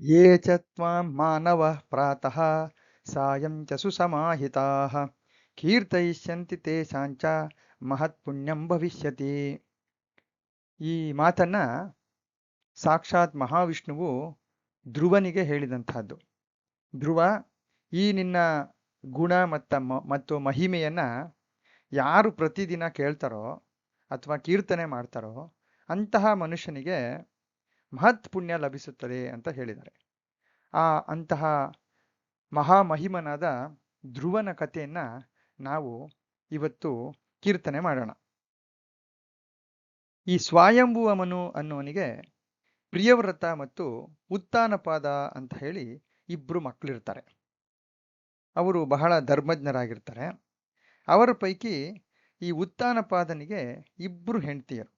ये च त्वां मानवः प्रातः सायं च सुसमाहिताः ಕೀರ್ತಯಿಷ್ಯಂತಿ ತೇ ಸಾಂಚ ಮಹತ್ ಪುಣ್ಯಂ ಭವಿಷ್ಯತಿ ಈ ಮಾತನ್ನ ಸಾಕ್ಷಾತ್ ಮಹಾವಿಷ್ಣುವು ಧ್ರುವನಿಗೆ ಹೇಳಿದಂತಹದ್ದು ಧ್ರುವ ಈ ನಿನ್ನ ಗುಣ ಮತ್ತ ಮ- ಮತ್ತು ಮಹಿಮೆಯನ್ನ ಯಾರು ಪ್ರತಿದಿನ ಕೇಳ್ತಾರೋ ಅಥವಾ ಕೀರ್ತನೆ ಮಾಡ್ತಾರೋ ಅಂತಹ ಮನುಷ್ಯನಿಗೆ ಮಹತ್ ಪುಣ್ಯ ಲಭಿಸುತ್ತದೆ ಅಂತ ಹೇಳಿದ್ದಾರೆ. ಆ ಅಂತಹ ಮಹಾಮಹಿಮನಾದ ಧ್ರುವನ ಕಥೆಯನ್ನ ನಾವು ಇವತ್ತು ಕೀರ್ತನೆ ಮಾಡೋಣ. ಈ ಸ್ವಾಯಂಭುವಮನು ಅನ್ನುವನಿಗೆ ಪ್ರಿಯವ್ರತ ಮತ್ತು ಉತ್ತಾನಪಾದ ಅಂತ ಹೇಳಿ ಇಬ್ರು ಮಕ್ಕಳಿರ್ತಾರೆ ಅವರು ಬಹಳ ಧರ್ಮಜ್ಞರಾಗಿರ್ತಾರೆ. ಅವರ ಪೈಕಿ ಈ ಉತ್ತಾನಪಾದನಿಗೆ ಇಬ್ರು ಹೆಂಡತಿಯರು.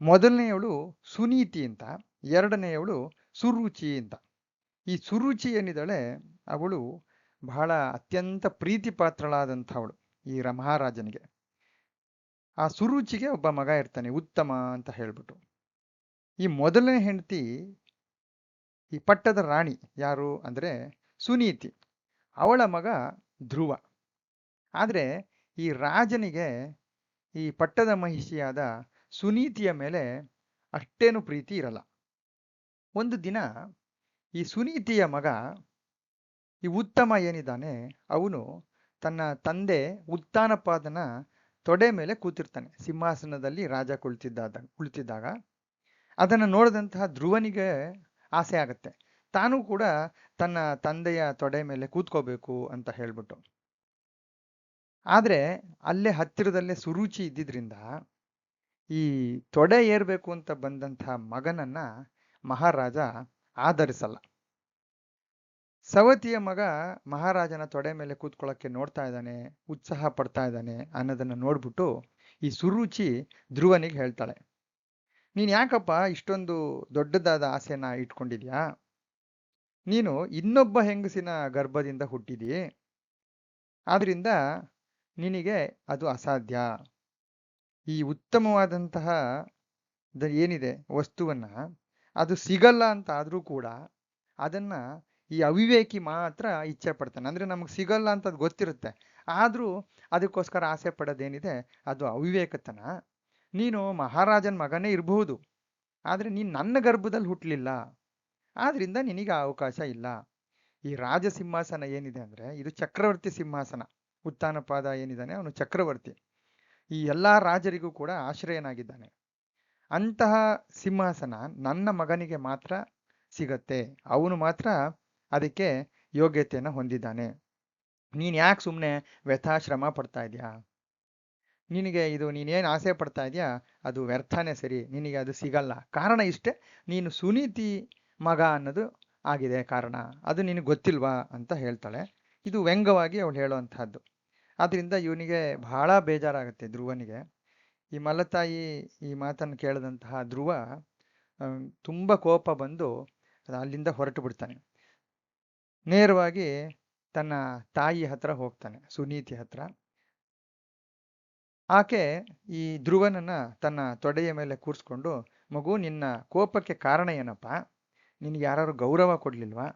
ಮೊದಲನೆಯವಳು ಸುನೀತಿ ಅಂತ, ಎರಡನೆಯವಳು ಸುರುಚಿ ಅಂತ. ಈ ಸುರುಚಿ ಏನಿದ್ದಾಳೆ, ಅವಳು ಬಹಳ ಅತ್ಯಂತ ಪ್ರೀತಿ ಪಾತ್ರಳಾದಂಥವಳು ಈ ಮಹಾರಾಜನಿಗೆ ಆ ಸುರುಚಿಗೆ ಒಬ್ಬ ಮಗ ಇರ್ತಾನೆ, ಉತ್ತಮ ಅಂತ ಹೇಳ್ಬಿಟ್ಟು. ಈ ಮೊದಲನೇ ಹೆಂಡತಿ, ಈ ಪಟ್ಟದ ರಾಣಿ ಯಾರು ಅಂದ್ರೆ ಸುನೀತಿ. ಅವಳ ಮಗ ಧ್ರುವ. ಆದರೆ ಈ ರಾಜನಿಗೆ ಈ ಪಟ್ಟದ ಮಹಿಷಿಯಾದ ಸುನೀತಿಯ ಮೇಲೆ ಅಷ್ಟೇನು ಪ್ರೀತಿ ಇರಲ್ಲ. ಒಂದು ದಿನ ಈ ಸುನೀತಿಯ ಮಗ, ಈ ಉತ್ತಮ ಏನಿದ್ದಾನೆ, ಅವನು ತನ್ನ ತಂದೆ ಉತ್ತಾನಪಾದನ ತೊಡೆ ಮೇಲೆ ಕೂತಿರ್ತಾನೆ. ಸಿಂಹಾಸನದಲ್ಲಿ ರಾಜ ಕುಳಿತಿದ್ದಾಗ ಕುಳಿತಿದ್ದಾಗ ಅದನ್ನು ನೋಡಿದಂತಹ ಧ್ರುವನಿಗೆ ಆಸೆ ಆಗುತ್ತೆ. ತಾನೂ ಕೂಡ ತನ್ನ ತಂದೆಯ ತೊಡೆ ಮೇಲೆ ಕೂತ್ಕೋಬೇಕು ಅಂತ ಹೇಳ್ಬಿಟ್ಟು. ಆದರೆ ಅಲ್ಲೇ ಹತ್ತಿರದಲ್ಲೇ ಸುರುಚಿ ಇದ್ದಿದ್ರಿಂದ ಈ ತೊಡೆ ಏರ್ಬೇಕು ಅಂತ ಬಂದಂತಹ ಮಗನನ್ನ ಮಹಾರಾಜ ಆಧರಿಸಲ್ಲ. ಸವತಿಯ ಮಗ ಮಹಾರಾಜನ ತೊಡೆ ಮೇಲೆ ಕೂತ್ಕೊಳ್ಳೋಕ್ಕೆ ನೋಡ್ತಾ ಇದ್ದಾನೆ, ಉತ್ಸಾಹ ಪಡ್ತಾ ಇದ್ದಾನೆ ಅನ್ನೋದನ್ನ ನೋಡ್ಬಿಟ್ಟು ಈ ಸುರುಚಿ ಧ್ರುವನಿಗೆ ಹೇಳ್ತಾಳೆ, ನೀನ್ ಯಾಕಪ್ಪ ಇಷ್ಟೊಂದು ದೊಡ್ಡದಾದ ಆಸೆನ ಇಟ್ಕೊಂಡಿದ್ಯಾ? ನೀನು ಇನ್ನೊಬ್ಬ ಹೆಂಗಸಿನ ಗರ್ಭದಿಂದ ಹುಟ್ಟಿದಿ ಆದ್ರಿಂದ ನಿನಗೆ ಅದು ಅಸಾಧ್ಯ. ಈ ಉತ್ತಮವಾದಂತಹ ದ- ಏನಿದೆ ವಸ್ತುವನ್ನು ಅದು ಸಿಗಲ್ಲ ಅಂತ ಆದರೂ ಕೂಡ ಅದನ್ನು ಈ ಅವಿವೇಕಿ ಮಾತ್ರ ಇಚ್ಛೆ ಪಡ್ತಾನೆ. ಅಂದರೆ ನಮಗೆ ಸಿಗಲ್ಲ ಅಂತ ಅದು ಗೊತ್ತಿರುತ್ತೆ. ಆದರೂ ಅದಕ್ಕೋಸ್ಕರ ಆಸೆ ಪಡೋದೇನಿದೆ ಅದು ಅವಿವೇಕತನ. ನೀನು ಮಹಾರಾಜನ ಮಗನೇ ಇರಬಹುದು. ಆದರೆ ನೀನು ನನ್ನ ಗರ್ಭದಲ್ಲಿ ಹುಟ್ಟಲಿಲ್ಲ ಆದ್ದರಿಂದ ನಿನಗೆ ಅವಕಾಶ ಇಲ್ಲ. ಈ ರಾಜ ಸಿಂಹಾಸನ ಏನಿದೆ ಅಂದರೆ ಇದು ಚಕ್ರವರ್ತಿ ಸಿಂಹಾಸನ. ಉತ್ತಾನಪಾದ ಏನಿದ್ದಾನೆ ಅವನು ಚಕ್ರವರ್ತಿ. ಈ ಎಲ್ಲ ರಾಜರಿಗೂ ಕೂಡ ಆಶ್ರಯನಾಗಿದ್ದಾನೆ. ಅಂತಹ ಸಿಂಹಾಸನ ನನ್ನ ಮಗನಿಗೆ ಮಾತ್ರ ಸಿಗತ್ತೆ. ಅವನು ಮಾತ್ರ ಅದಕ್ಕೆ ಯೋಗ್ಯತೆಯನ್ನು ಹೊಂದಿದ್ದಾನೆ. ನೀನ್ ಯಾಕೆ ಸುಮ್ಮನೆ ವ್ಯಥಾಶ್ರಮ ಪಡ್ತಾ ಇದೆಯಾ? ನಿನಗೆ ಇದು ನೀನೇನು ಆಸೆ ಪಡ್ತಾ ಇದೆಯಾ? ಅದು ವ್ಯರ್ಥನೇ ಸರಿ. ನಿನಗೆ ಅದು ಸಿಗಲ್ಲ. ಕಾರಣ ಇಷ್ಟೇ. ನೀನು ಸುನೀತಿ ಮಗ ಅನ್ನೋದು ಆಗಿದೆ ಕಾರಣ. ಅದು ನಿನಗೆ ಗೊತ್ತಿಲ್ವಾ ಅಂತ ಹೇಳ್ತಾಳೆ. ಇದು ವ್ಯಂಗ್ಯವಾಗಿ ಅವಳು ಹೇಳುವಂತಹದ್ದು. ಆದ್ರಿಂದ ಇವನಿಗೆ ಬಹಳ ಬೇಜಾರಾಗುತ್ತೆ ಧ್ರುವನಿಗೆ. ಈ ಮಲತಾಯಿ ಈ ಮಾತನ್ನು ಕೇಳಿದಂತಹ ಧ್ರುವ ತುಂಬಾ ಕೋಪ ಬಂದು ಅಲ್ಲಿಂದ ಹೊರಟು ಬಿಡ್ತಾನೆ. ನೇರವಾಗಿ ತನ್ನ ತಾಯಿ ಹತ್ರ ಹೋಗ್ತಾನೆ, ಸುನೀತಿ ಹತ್ರ. ಆಕೆ ಈ ಧ್ರುವನನ್ನ ತನ್ನ ತೊಡೆಯ ಮೇಲೆ ಕೂರಿಸ್ಕೊಂಡು, ಮಗು, ನಿನ್ನ ಕೋಪಕ್ಕೆ ಕಾರಣ ಏನಪ್ಪ? ನಿನಗೆ ಯಾರು ಗೌರವ ಕೊಡ್ಲಿಲ್ವಾ?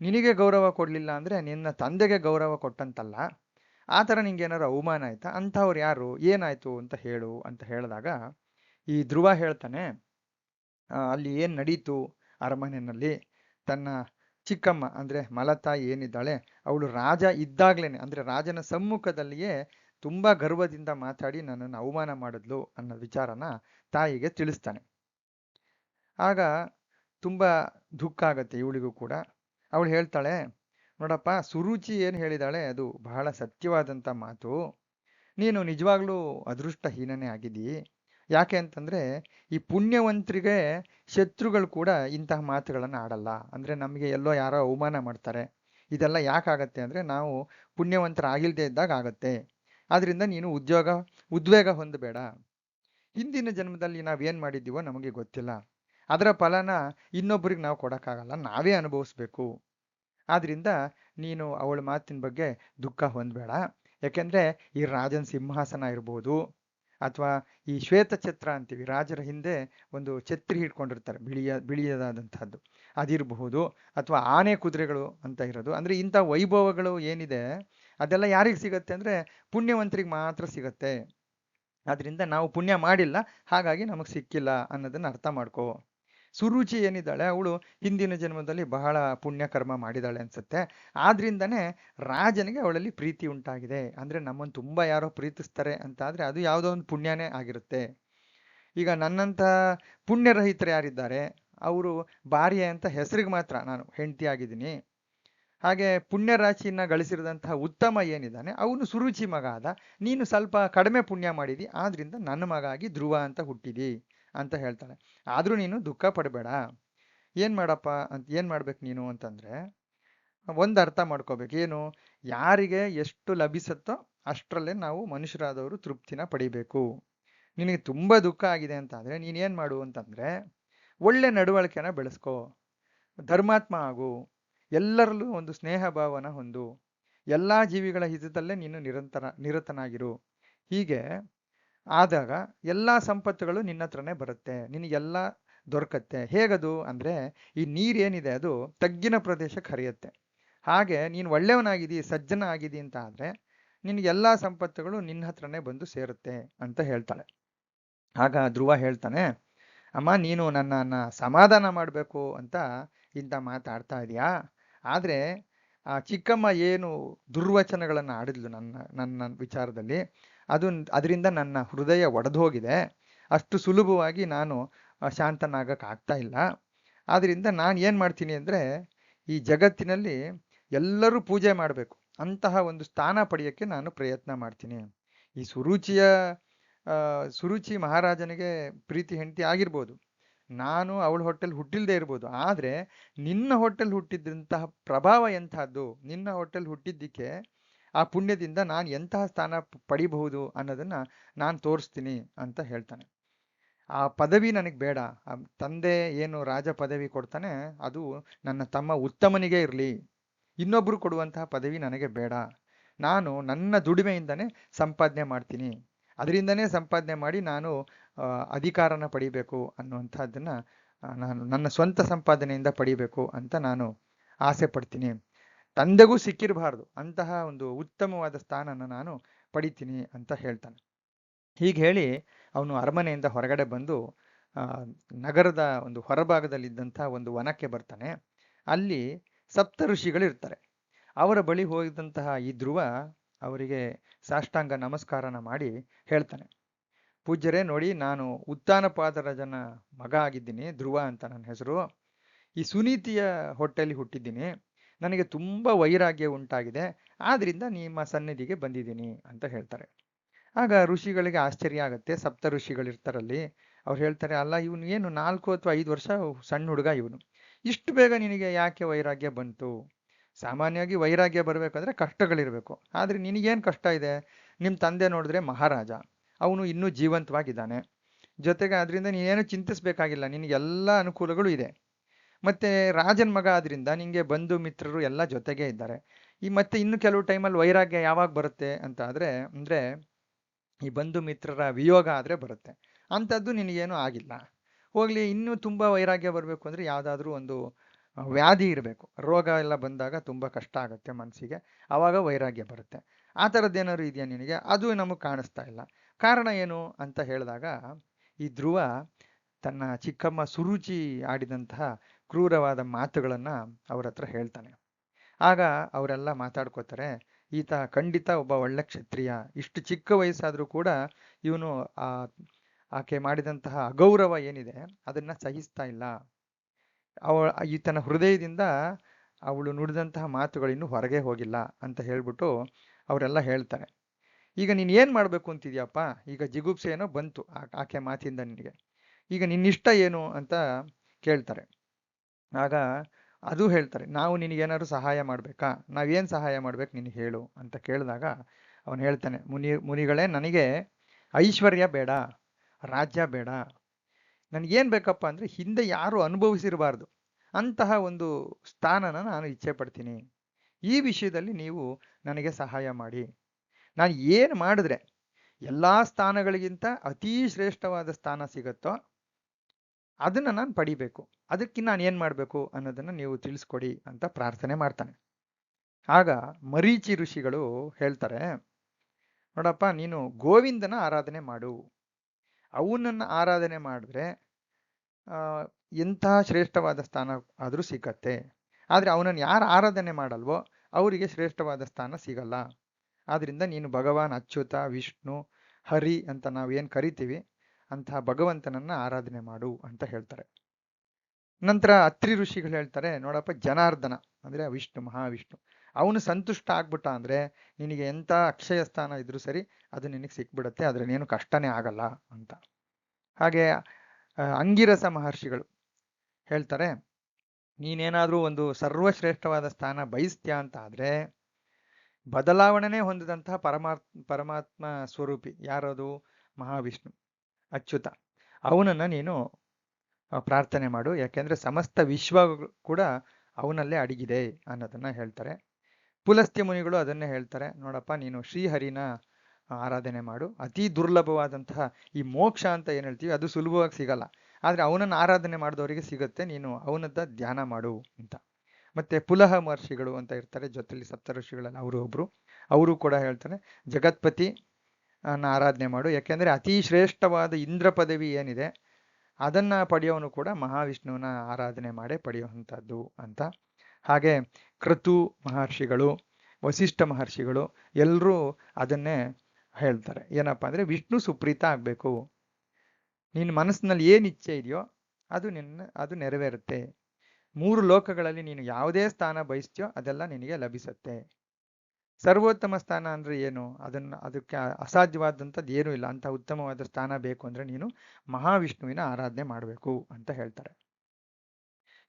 ನಿನಗೆ ಗೌರವ ಕೊಡ್ಲಿಲ್ಲ ಅಂದ್ರೆ ನಿನ್ನ ತಂದೆಗೆ ಗೌರವ ಕೊಟ್ಟಂತಲ್ಲ. ಆ ಥರ ನಿಂಗೆ ಏನಾರು ಅವಮಾನ ಆಯ್ತಾ? ಅಂಥವ್ರು ಯಾರು? ಏನಾಯ್ತು ಅಂತ ಹೇಳು ಅಂತ ಹೇಳಿದಾಗ ಈ ಧ್ರುವ ಹೇಳ್ತಾನೆ ಅಲ್ಲಿ ಏನು ನಡೀತು? ಅರಮನೆಯಲ್ಲಿ ತನ್ನ ಚಿಕ್ಕಮ್ಮ ಅಂದ್ರೆ ಮಲತಾಯಿ ಏನಿದ್ದಾಳೆ? ಅವಳು ರಾಜ ಇದ್ದಾಗ್ಲೇ ಅಂದ್ರೆ ರಾಜನ ಸಮ್ಮುಖದಲ್ಲಿಯೇ ತುಂಬಾ ಗರ್ವದಿಂದ ಮಾತಾಡಿ ನನ್ನನ್ನು ಅವಮಾನ ಮಾಡಿದ್ಲು ಅನ್ನೋ ವಿಚಾರನ ತಾಯಿಗೆ ತಿಳಿಸ್ತಾನೆ. ಆಗ ತುಂಬಾ ದುಃಖ ಆಗತ್ತೆ ಇವಳಿಗೂ ಕೂಡ. ಅವಳು ಹೇಳ್ತಾಳೆ ನೋಡಪ್ಪ, ಸುರುಚಿ ಏನ್ ಹೇಳಿದಾಳೆ, ಅದು ಬಹಳ ಸತ್ಯವಾದಂತ ಮಾತು. ನೀನು ನಿಜವಾಗ್ಲೂ ಅದೃಷ್ಟಹೀನನೇ ಆಗಿದ್ದೀ. ಯಾಕೆ ಅಂತಂದ್ರೆ, ಈ ಪುಣ್ಯವಂತರಿಗೆ ಶತ್ರುಗಳು ಕೂಡ ಇಂತಹ ಮಾತುಗಳನ್ನ ಆಡಲ್ಲ. ಅಂದ್ರೆ ನಮಗೆ ಎಲ್ಲೋ ಯಾರೋ ಅವಮಾನ ಮಾಡ್ತಾರೆ. ಇದೆಲ್ಲ ಯಾಕಾಗತ್ತೆ ಅಂದ್ರೆ, ನಾವು ಪುಣ್ಯವಂತರಾಗಿಲ್ದೇ ಇದ್ದಾಗ ಆಗತ್ತೆ. ಆದ್ರಿಂದ ನೀನು ಉದ್ಯೋಗ, ಉದ್ವೇಗ ಹೊಂದಬೇಡ. ಹಿಂದಿನ ಜನ್ಮದಲ್ಲಿ ನಾವೇನ್ ಮಾಡಿದ್ದೀವೋ ನಮಗೆ ಗೊತ್ತಿಲ್ಲ. ಅದರ ಫಲನ ಇನ್ನೊಬ್ಬರಿಗೆ ನಾವು ಕೊಡಕ್ಕಾಗಲ್ಲ. ನಾವೇ ಅನುಭವಿಸ್ಬೇಕು. ಆದ್ರಿಂದ ನೀನು ಅವಳ ಮಾತಿನ ಬಗ್ಗೆ ದುಃಖ ಹೊಂದಬೇಡ. ಯಾಕೆಂದ್ರೆ ಈ ರಾಜನ ಸಿಂಹಾಸನ ಇರ್ಬೋದು ಅಥವಾ ಈ ಶ್ವೇತ ಛತ್ರ ಅಂತೀವಿ, ರಾಜರ ಹಿಂದೆ ಒಂದು ಛತ್ರಿ ಹಿಡ್ಕೊಂಡಿರ್ತಾರೆ, ಬಿಳಿಯ ಬಿಳಿಯದಾದಂಥದ್ದು ಅದಿರಬಹುದು ಅಥವಾ ಆನೆ ಕುದುರೆಗಳು ಅಂತ ಇರೋದು. ಅಂದ್ರೆ ಇಂಥ ವೈಭವಗಳು ಏನಿದೆ, ಅದೆಲ್ಲ ಯಾರಿಗೆ ಸಿಗತ್ತೆ ಅಂದ್ರೆ ಪುಣ್ಯವಂತರಿಗೆ ಮಾತ್ರ ಸಿಗತ್ತೆ. ಆದ್ದರಿಂದ ನಾವು ಪುಣ್ಯ ಮಾಡಿಲ್ಲ, ಹಾಗಾಗಿ ನಮಗೆ ಸಿಕ್ಕಿಲ್ಲ ಅನ್ನೋದನ್ನ ಅರ್ಥ ಮಾಡ್ಕೋ. ಸುರುಚಿ ಏನಿದ್ದಾಳೆ, ಅವಳು ಹಿಂದಿನ ಜನ್ಮದಲ್ಲಿ ಬಹಳ ಪುಣ್ಯಕರ್ಮ ಮಾಡಿದಾಳೆ ಅನ್ಸುತ್ತೆ. ಆದ್ರಿಂದನೇ ರಾಜನಿಗೆ ಅವಳಲ್ಲಿ ಪ್ರೀತಿ ಉಂಟಾಗಿದೆ. ಅಂದ್ರೆ ನಮ್ಮನ್ನು ತುಂಬಾ ಯಾರೋ ಪ್ರೀತಿಸ್ತಾರೆ ಅಂತ ಆದ್ರೆ ಅದು ಯಾವುದೋ ಒಂದು ಪುಣ್ಯನೇ ಆಗಿರುತ್ತೆ. ಈಗ ನನ್ನಂತ ಪುಣ್ಯರಹಿತರು ಯಾರಿದ್ದಾರೆ? ಅವರು ಭಾರ್ಯೆ ಅಂತ ಹೆಸರಿಗೆ ಮಾತ್ರ ನಾನು ಹೆಂಡತಿ ಆಗಿದ್ದೀನಿ. ಹಾಗೆ ಪುಣ್ಯ ರಾಶಿಯನ್ನ ಗಳಿಸಿರದಂತಹ ಉತ್ತಮ ಏನಿದ್ದಾನೆ, ಅವನು ಸುರುಚಿ ಮಗ ಆದ. ನೀನು ಸ್ವಲ್ಪ ಕಡಿಮೆ ಪುಣ್ಯ ಮಾಡಿದಿ, ಆದ್ರಿಂದ ನನ್ನ ಮಗ ಆಗಿ ಧ್ರುವ ಅಂತ ಹುಟ್ಟಿದಿ. ಅಂತ ಹೇಳ್ತಾಳೆ ಆದರೂ ನೀನು ದುಃಖ ಪಡಬೇಡ. ಏನು ಮಾಡಪ್ಪ ಅಂತ, ಏನು ಮಾಡ್ಬೇಕು ನೀನು ಅಂತಂದರೆ, ಒಂದು ಅರ್ಥ ಮಾಡ್ಕೋಬೇಕು. ಏನು? ಯಾರಿಗೆ ಎಷ್ಟು ಲಭಿಸುತ್ತೋ ಅಷ್ಟರಲ್ಲೇ ನಾವು ಮನುಷ್ಯರಾದವರು ತೃಪ್ತಿನ ಪಡಿಬೇಕು. ನಿನಗೆ ತುಂಬ ದುಃಖ ಆಗಿದೆ ಅಂತ ಅಂದರೆ ನೀನೇನು ಮಾಡು ಅಂತಂದರೆ, ಒಳ್ಳೆ ನಡವಳಿಕೆನ ಬೆಳೆಸ್ಕೋ. ಧರ್ಮಾತ್ಮ ಆಗು. ಎಲ್ಲರಲ್ಲೂ ಒಂದು ಸ್ನೇಹ ಭಾವನ ಹೊಂದು. ಎಲ್ಲ ಜೀವಿಗಳ ಹಿತದಲ್ಲೇ ನೀನು ನಿರಂತರ, ನಿರತನಾಗಿರು. ಹೀಗೆ ಆದಾಗ ಎಲ್ಲ ಸಂಪತ್ತುಗಳು ನಿನ್ನ ಹತ್ರನೇ ಬರುತ್ತೆ ನಿನಗೆಲ್ಲ ದೊರಕತ್ತೆ. ಹೇಗದು ಅಂದರೆ, ಈ ನೀರೇನಿದೆ ಅದು ತಗ್ಗಿನ ಪ್ರದೇಶಕ್ಕೆ ಹರಿಯುತ್ತೆ. ಹಾಗೆ ನೀನು ಒಳ್ಳೆಯವನಾಗಿದಿ ಸಜ್ಜನ ಆಗಿದಿ ಅಂತ ಆದರೆ ನಿನಗೆಲ್ಲ ಸಂಪತ್ತುಗಳು ನಿನ್ನ ಹತ್ರನೇ ಬಂದು ಸೇರುತ್ತೆ ಅಂತ ಹೇಳ್ತಾಳೆ. ಆಗ ಧ್ರುವ ಹೇಳ್ತಾನೆ, ಅಮ್ಮ, ನೀನು ನನ್ನನ್ನು ಸಮಾಧಾನ ಮಾಡಬೇಕು ಅಂತ ಇಂಥ ಮಾತಾಡ್ತಾ ಇದೀಯಾ? ಆದ್ರೆ ಆ ಚಿಕ್ಕಮ್ಮ ಏನು ದುರ್ವಚನಗಳನ್ನು ಆಡಿದ್ಲು ನನ್ನ ನನ್ನ ವಿಚಾರದಲ್ಲಿ, ಅದು ಅದರಿಂದ ನನ್ನ ಹೃದಯ ಒಡೆದು ಹೋಗಿದೆ ಅಷ್ಟು ಸುಲಭವಾಗಿ ನಾನು ಶಾಂತನಾಗಕ್ಕಾಗ್ತಾ ಇಲ್ಲ. ಆದ್ದರಿಂದ ನಾನು ಏನು ಮಾಡ್ತೀನಿ ಅಂದರೆ, ಈ ಜಗತ್ತಿನಲ್ಲಿ ಎಲ್ಲರೂ ಪೂಜೆ ಮಾಡಬೇಕು. ಅಂತಹ ಒಂದು ಸ್ಥಾನ ಪಡೆಯೋಕ್ಕೆ ನಾನು ಪ್ರಯತ್ನ ಮಾಡ್ತೀನಿ. ಈ ಸುರುಚಿಯ ಸುರುಚಿ ಮಹಾರಾಜನಿಗೆ ಪ್ರೀತಿ ಹೆಂಡತಿ ಆಗಿರ್ಬೋದು. ನಾನು ಅವಳ ಹೋಟೆಲ್ ಹುಟ್ಟಿಲ್ದೆ ಇರ್ಬೋದು. ಆದರೆ ನಿನ್ನ ಹೊಟ್ಟೆಲ್ ಹುಟ್ಟಿದಂತಹ ಪ್ರಭಾವ ಎಂಥದ್ದು? ನಿನ್ನ ಹೋಟೆಲ್ ಹುಟ್ಟಿದ್ದಕ್ಕೆ ಆ ಪುಣ್ಯದಿಂದ ನಾನು ಎಂತಹ ಸ್ಥಾನ ಪಡಿಬಹುದು ಅನ್ನೋದನ್ನ ನಾನು ತೋರಿಸ್ತೀನಿ ಅಂತ ಹೇಳ್ತಾನೆ. ಆ ಪದವಿ ನನಗೆ ಬೇಡ. ತಂದೆ ಏನು ರಾಜ ಪದವಿ ಕೊಡ್ತಾನೆ, ಅದು ನನ್ನ ತಮ್ಮ ಉತ್ತಮನಿಗೆ ಇರಲಿ. ಇನ್ನೊಬ್ಬರು ಕೊಡುವಂತಹ ಪದವಿ ನನಗೆ ಬೇಡ. ನಾನು ನನ್ನ ದುಡಿಮೆಯಿಂದನೇ ಸಂಪಾದನೆ ಮಾಡ್ತೀನಿ. ಅದರಿಂದನೇ ಸಂಪಾದನೆ ಮಾಡಿ ನಾನು ಅಧಿಕಾರನ ಪಡಿಬೇಕು ಅನ್ನುವಂಥದ್ದನ್ನ ನಾನು ನನ್ನ ಸ್ವಂತ ಸಂಪಾದನೆಯಿಂದ ಪಡಿಬೇಕು ಅಂತ ನಾನು ಆಸೆ ಪಡ್ತೀನಿ. ತಂದೆಗೂ ಸಿಕ್ಕಿರಬಾರ್ದು. ಅಂತಹ ಒಂದು ಉತ್ತಮವಾದ ಸ್ಥಾನನ ನಾನು ಪಡಿತೀನಿ ಅಂತ ಹೇಳ್ತಾನೆ. ಹೀಗೆ ಹೇಳಿ ಅವನು ಅರಮನೆಯಿಂದ ಹೊರಗಡೆ ಬಂದು ನಗರದ ಒಂದು ಹೊರಭಾಗದಲ್ಲಿದ್ದಂಥ ಒಂದು ವನಕ್ಕೆ ಬರ್ತಾನೆ. ಅಲ್ಲಿ ಸಪ್ತ ಋಷಿಗಳು ಇರ್ತಾರೆ ಅವರ ಬಳಿ ಹೋಗಿದಂತಹ ಈ ಧ್ರುವ ಅವರಿಗೆ ಸಾಷ್ಟಾಂಗ ನಮಸ್ಕಾರನ ಮಾಡಿ ಹೇಳ್ತಾನೆ. ಪೂಜ್ಯರೇ, ನೋಡಿ ನಾನು ಉತ್ತಾನಪಾದರಜನ ಮಗ ಆಗಿದ್ದೀನಿ, ಧ್ರುವ ಅಂತ ನನ್ನ ಹೆಸರು. ಈ ಸುನೀತಿಯ ಹೊಟ್ಟೆಯಲ್ಲಿ ಹುಟ್ಟಿದ್ದೀನಿ. ನನಗೆ ತುಂಬ ವೈರಾಗ್ಯ ಉಂಟಾಗಿದೆ. ಆದ್ದರಿಂದ ನಿಮ್ಮ ಸನ್ನಿಧಿಗೆ ಬಂದಿದ್ದೀನಿ ಅಂತ ಹೇಳ್ತಾರೆ. ಆಗ ಋಷಿಗಳಿಗೆ ಆಶ್ಚರ್ಯ ಆಗುತ್ತೆ. ಸಪ್ತ ಋಷಿಗಳಿರ್ತಾರಲ್ಲಿ ಅವ್ರು ಹೇಳ್ತಾರೆ, ಅಲ್ಲ, ಇವನು ಏನು ನಾಲ್ಕು ಅಥವಾ ಐದು ವರ್ಷ ಸಣ್ಣ ಹುಡುಗ ಇವನು. ಇಷ್ಟು ಬೇಗ ನಿನಗೆ ಯಾಕೆ ವೈರಾಗ್ಯ ಬಂತು? ಸಾಮಾನ್ಯವಾಗಿ ವೈರಾಗ್ಯ ಬರಬೇಕಾದ್ರೆ ಕಷ್ಟಗಳಿರಬೇಕು. ಆದರೆ ನಿನಗೇನು ಕಷ್ಟ ಇದೆ? ನಿಮ್ಮ ತಂದೆ ನೋಡಿದ್ರೆ ಮಹಾರಾಜ. ಅವನು ಇನ್ನೂ ಜೀವಂತವಾಗಿದ್ದಾನೆ. ಜೊತೆಗೆ ಅದರಿಂದ ನೀನೇನು ಚಿಂತಿಸ್ಬೇಕಾಗಿಲ್ಲ ನಿನಗೆಲ್ಲ ಅನುಕೂಲಗಳು ಇದೆ. ಮತ್ತೆ ರಾಜನ ಮಗ ಆದ್ರಿಂದ ನಿನಗೆ ಬಂಧು ಮಿತ್ರರು ಎಲ್ಲ ಜೊತೆಗೆ ಇದ್ದಾರೆ. ಈ ಮತ್ತೆ ಇನ್ನು ಕೆಲವು ಟೈಮಲ್ಲಿ ವೈರಾಗ್ಯ ಯಾವಾಗ ಬರುತ್ತೆ ಅಂತ ಆದ್ರೆ, ಅಂದ್ರೆ ಈ ಬಂಧು ಮಿತ್ರರ ವಿಯೋಗ ಆದ್ರೆ ಬರುತ್ತೆ. ಅಂಥದ್ದು ನಿನಗೇನು ಆಗಿಲ್ಲ. ಹೋಗಲಿ, ಇನ್ನೂ ತುಂಬಾ ವೈರಾಗ್ಯ ಬರಬೇಕು ಅಂದ್ರೆ ಯಾವುದಾದ್ರೂ ಒಂದು ವ್ಯಾಧಿ ಇರಬೇಕು. ರೋಗ ಎಲ್ಲ ಬಂದಾಗ ತುಂಬ ಕಷ್ಟ ಆಗುತ್ತೆ ಮನಸ್ಸಿಗೆ. ಆವಾಗ ವೈರಾಗ್ಯ ಬರುತ್ತೆ. ಆ ಥರದ್ದೇನಾದ್ರು ಇದೆಯಾ ನಿನಗೆ? ಅದು ನಮಗೆ ಕಾಣಿಸ್ತಾ ಇಲ್ಲ. ಕಾರಣ ಏನು ಅಂತ ಹೇಳಿದಾಗ, ಈ ಧ್ರುವ ತನ್ನ ಚಿಕ್ಕಮ್ಮ ಸುರುಚಿ ಆಡಿದಂತಹ ಕ್ರೂರವಾದ ಮಾತುಗಳನ್ನು ಅವ್ರ ಹತ್ರ ಹೇಳ್ತಾನೆ. ಆಗ ಅವರೆಲ್ಲ ಮಾತಾಡ್ಕೋತಾರೆ ಈತ ಖಂಡಿತ ಒಬ್ಬ ಒಳ್ಳೆ ಕ್ಷತ್ರಿಯ. ಇಷ್ಟು ಚಿಕ್ಕ ವಯಸ್ಸಾದರೂ ಕೂಡ ಇವನು ಆ, ಆಕೆ ಮಾಡಿದಂತಹ ಅಗೌರವ ಏನಿದೆ, ಅದನ್ನು ಸಹಿಸ್ತಾ ಇಲ್ಲ. ಅವ ಈತನ ಹೃದಯದಿಂದ ಅವಳು ನುಡಿದಂತಹ ಮಾತುಗಳಿನ್ನೂ ಹೊರಗೆ ಹೋಗಿಲ್ಲ ಅಂತ ಹೇಳ್ಬಿಟ್ಟು ಅವರೆಲ್ಲ ಹೇಳ್ತಾರೆ. ಈಗ ನೀನು ಏನು ಮಾಡಬೇಕು ಅಂತಿದ್ಯಪ್ಪ? ಈಗ ಜಿಗುಪ್ಸೆ ಏನೋ ಬಂತು ಆಕೆ ಮಾತಿಂದ ನಿನಗೆ. ಈಗ ನಿನ್ನಿಷ್ಟ ಏನು ಅಂತ ಕೇಳ್ತಾರೆ. ಆಗ ಅದು ಹೇಳ್ತಾರೆ, ನಾವು ನಿನಗೇನಾದ್ರು ಸಹಾಯ ಮಾಡ್ಬೇಕಾ? ನಾವೇನ್ ಸಹಾಯ ಮಾಡ್ಬೇಕು ನಿನಗೆ ಹೇಳು ಅಂತ ಕೇಳಿದಾಗ ಅವನು ಹೇಳ್ತಾನೆ, ಮುನಿ, ಮುನಿಗಳೇ, ನನಗೆ ಐಶ್ವರ್ಯ ಬೇಡ, ರಾಜ್ಯ ಬೇಡ. ನನಗೇನ್ ಬೇಕಪ್ಪ ಅಂದ್ರೆ ಹಿಂದೆ ಯಾರು ಅನುಭವಿಸಿರಬಾರ್ದು. ಅಂತಹ ಒಂದು ಸ್ಥಾನನ ನಾನು ಇಚ್ಛೆ ಪಡ್ತೀನಿ ಈ ವಿಷಯದಲ್ಲಿ ನೀವು ನನಗೆ ಸಹಾಯ ಮಾಡಿ. ನಾನು ಏನು ಮಾಡಿದ್ರೆ ಎಲ್ಲ ಸ್ಥಾನಗಳಿಗಿಂತ ಅತೀ ಶ್ರೇಷ್ಠವಾದ ಸ್ಥಾನ ಸಿಗುತ್ತೋ ಅದನ್ನ ನಾನು ಪಡಿಬೇಕು. ಅದಕ್ಕೆ ನಾನು ಏನು ಮಾಡಬೇಕು ಅನ್ನೋದನ್ನ ನೀವು ತಿಳಿಸ್ಕೊಡಿ ಅಂತ ಪ್ರಾರ್ಥನೆ ಮಾಡ್ತಾನೆ. ಆಗ ಮರೀಚಿ ಋಷಿಗಳು ಹೇಳ್ತಾರೆ, ನೋಡಪ್ಪ, ನೀನು ಗೋವಿಂದನ ಆರಾಧನೆ ಮಾಡು. ಅವನನ್ನು ಆರಾಧನೆ ಮಾಡಿದ್ರೆ ಎಂತಹ ಶ್ರೇಷ್ಠವಾದ ಸ್ಥಾನ ಆದರೂ ಸಿಗತ್ತೆ. ಆದರೆ ಅವನನ್ನು ಯಾರು ಆರಾಧನೆ ಮಾಡಲ್ವೋ, ಅವರಿಗೆ ಶ್ರೇಷ್ಠವಾದ ಸ್ಥಾನ ಸಿಗಲ್ಲ. ಆದ್ರಿಂದ ನೀನು ಭಗವಾನ್, ಅಚ್ಯುತ, ವಿಷ್ಣು, ಹರಿ ಅಂತ ನಾವೇನ್ ಕರಿತೀವಿ ಅಂತಹ ಭಗವಂತನನ್ನ ಆರಾಧನೆ ಮಾಡು ಅಂತ ಹೇಳ್ತಾರೆ. ನಂತರ ಅತ್ರಿ ಋಷಿಗಳು ಹೇಳ್ತಾರೆ, ನೋಡಪ್ಪ, ಜನಾರ್ದನ, ಅಂದ್ರೆ ವಿಷ್ಣು, ಮಹಾವಿಷ್ಣು. ಅವನು ಸಂತುಷ್ಟ ಆಗ್ಬಿಟ್ಟ ಅಂದ್ರೆ ನಿನಗೆ ಎಂತ ಅಕ್ಷಯ ಸ್ಥಾನ ಇದ್ರೂ ಸರಿ ಅದು ನಿನಗೆ ಸಿಕ್ಬಿಡುತ್ತೆ ನೀನು ಕಷ್ಟನೇ ಆಗಲ್ಲ ಅಂತ. ಹಾಗೆ ಅಂಗಿರಸ ಮಹರ್ಷಿಗಳು ಹೇಳ್ತಾರೆ, ನೀನೇನಾದರೂ ಒಂದು ಸರ್ವಶ್ರೇಷ್ಠವಾದ ಸ್ಥಾನ ಬಯಸ್ತೀಯಾ ಅಂತ ಆದ್ರೆ ಬದಲಾವಣೆನೇ ಹೊಂದಿದಂತಹ ಪರಮಾತ್ ಪರಮಾತ್ಮ ಸ್ವರೂಪಿ ಯಾರದು? ಮಹಾವಿಷ್ಣು, ಅಚ್ಯುತ. ಅವನನ್ನು ನೀನು ಪ್ರಾರ್ಥನೆ ಮಾಡು. ಯಾಕೆಂದ್ರೆ ಸಮಸ್ತ ವಿಶ್ವ ಕೂಡ ಅವನಲ್ಲೇ ಅಡಗಿದೆ ಅನ್ನೋದನ್ನ ಹೇಳ್ತಾರೆ. ಪುಲಸ್ತ್ಯ ಮುನಿಗಳು ಅದನ್ನೇ ಹೇಳ್ತಾರೆ. ನೋಡಪ್ಪ, ನೀನು ಶ್ರೀಹರಿನ ಆರಾಧನೆ ಮಾಡು. ಅತಿ ದುರ್ಲಭವಾದಂತಹ ಈ ಮೋಕ್ಷ ಅಂತ ಏನ್ ಹೇಳ್ತೀವಿ, ಅದು ಸುಲಭವಾಗಿ ಸಿಗಲ್ಲ. ಆದ್ರೆ ಅವನನ್ನ ಆರಾಧನೆ ಮಾಡಿದವರಿಗೆ ಸಿಗುತ್ತೆ. ನೀನು ಅವನದ್ದ ಧ್ಯಾನ ಮಾಡು ಅಂತ. ಮತ್ತೆ ಪುಲಹ ಮಹರ್ಷಿಗಳು ಅಂತ ಇರ್ತಾರೆ, ಜೊತೆಲಿ ಸಪ್ತ ಅವರು ಒಬ್ರು. ಅವರು ಕೂಡ ಹೇಳ್ತಾರೆ, ಜಗತ್ಪತಿ ಆರಾಧನೆ ಮಾಡು. ಯಾಕೆಂದ್ರೆ ಅತಿ ಶ್ರೇಷ್ಠವಾದ ಇಂದ್ರ ಪದವಿ ಏನಿದೆ, ಅದನ್ನ ಪಡೆಯೋನು ಕೂಡ ಮಹಾವಿಷ್ಣುವನ ಆರಾಧನೆ ಮಾಡೇ ಪಡೆಯುವಂಥದ್ದು ಅಂತ. ಹಾಗೆ ಕೃತು ಮಹರ್ಷಿಗಳು, ವಸಿಷ್ಠ ಮಹರ್ಷಿಗಳು ಎಲ್ಲರೂ ಅದನ್ನೇ ಹೇಳ್ತಾರೆ. ಏನಪ್ಪಾ ಅಂದ್ರೆ, ವಿಷ್ಣು ಸುಪ್ರೀತ ಆಗ್ಬೇಕು. ನಿನ್ನ ಮನಸ್ಸಿನಲ್ಲಿ ಏನ್ ಇಚ್ಛೆ ಇದೆಯೋ, ಅದು ನಿನ್ನ, ಅದು ನೆರವೇರುತ್ತೆ. ಮೂರು ಲೋಕಗಳಲ್ಲಿ ನೀನು ಯಾವುದೇ ಸ್ಥಾನ ಬಯಸ್ತೀಯೋ ಅದೆಲ್ಲ ನಿನಗೆ ಲಭಿಸುತ್ತೆ. ಸರ್ವೋತ್ತಮ ಸ್ಥಾನ ಅಂದ್ರೆ ಏನು? ಅದನ್ನ, ಅದಕ್ಕೆ ಅಸಾಧ್ಯವಾದಂಥದ್ದು ಏನೂ ಇಲ್ಲ. ಅಂತ ಉತ್ತಮವಾದ ಸ್ಥಾನ ಬೇಕು ಅಂದ್ರೆ ನೀನು ಮಹಾವಿಷ್ಣುವಿನ ಆರಾಧನೆ ಮಾಡಬೇಕು ಅಂತ ಹೇಳ್ತಾರೆ.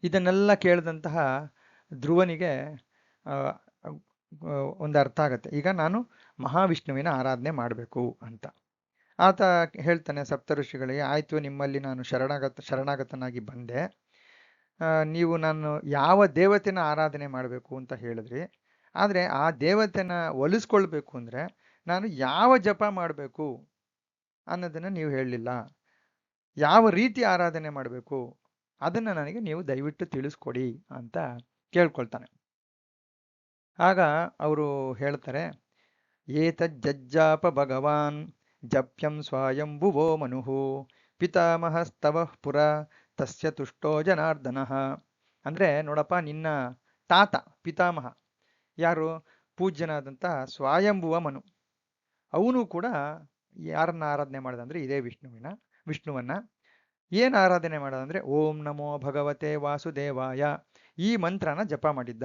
ಇದನ್ನೆಲ್ಲ ಕೇಳಿದಂತಹ ಧ್ರುವನಿಗೆ ಒಂದು ಅರ್ಥ ಆಗತ್ತೆ. ಈಗ ನಾನು ಮಹಾವಿಷ್ಣುವಿನ ಆರಾಧನೆ ಮಾಡಬೇಕು ಅಂತ. ಆತ ಹೇಳ್ತಾನೆ ಸಪ್ತ ಋಷಿಗಳಿಗೆ ಆಯ್ತು ನಿಮ್ಮಲ್ಲಿ ನಾನು ಶರಣಾಗತ, ಶರಣಾಗತನಾಗಿ ಬಂದೆ. ನೀವು ನಾನು ಯಾವ ದೇವತೆನ ಆರಾಧನೆ ಮಾಡಬೇಕು ಅಂತ ಹೇಳಿದ್ರಿ. ಆದರೆ ಆ ದೇವತೆನ ಒಲಿಸ್ಕೊಳ್ಬೇಕು ಅಂದ್ರೆ ನಾನು ಯಾವ ಜಪ ಮಾಡಬೇಕು ಅನ್ನೋದನ್ನು ನೀವು ಹೇಳಲಿಲ್ಲ. ಯಾವ ರೀತಿ ಆರಾಧನೆ ಮಾಡಬೇಕು ಅದನ್ನ ನನಗೆ ನೀವು ದಯವಿಟ್ಟು ತಿಳಿಸ್ಕೊಡಿ ಅಂತ ಕೇಳ್ಕೊಳ್ತಾನೆ. ಆಗ ಅವರು ಹೇಳ್ತಾರೆ ಏತಜ್ಜಾಪ ಭಗವಾನ್ ಜಪ್ಯಂ ಸ್ವಾಯಂಭುವೋ ಮನುಹು ಪಿತಾಮಹಸ್ತವ ಪುರ ತಸ್ಯ ತುಷ್ಟೋ ಜನಾರ್ದನಃ. ಅಂದ್ರೆ ನೋಡಪ್ಪ, ನಿನ್ನ ತಾತ, ಪಿತಾಮಹ, ಯಾರು? ಪೂಜ್ಯನಾದಂಥ ಸ್ವಯಂಭುವ ಮನು. ಅವನು ಕೂಡ ಯಾರನ್ನ ಆರಾಧನೆ ಮಾಡಿದಂದ್ರೆ ಇದೇ ವಿಷ್ಣುವಿನ, ವಿಷ್ಣುವನ್ನ. ಏನ್ ಆರಾಧನೆ ಮಾಡೋದಂದ್ರೆ, ಓಂ ನಮೋ ಭಗವತೆ ವಾಸುದೇವಾಯ, ಈ ಮಂತ್ರನ ಜಪ ಮಾಡಿದ್ದ.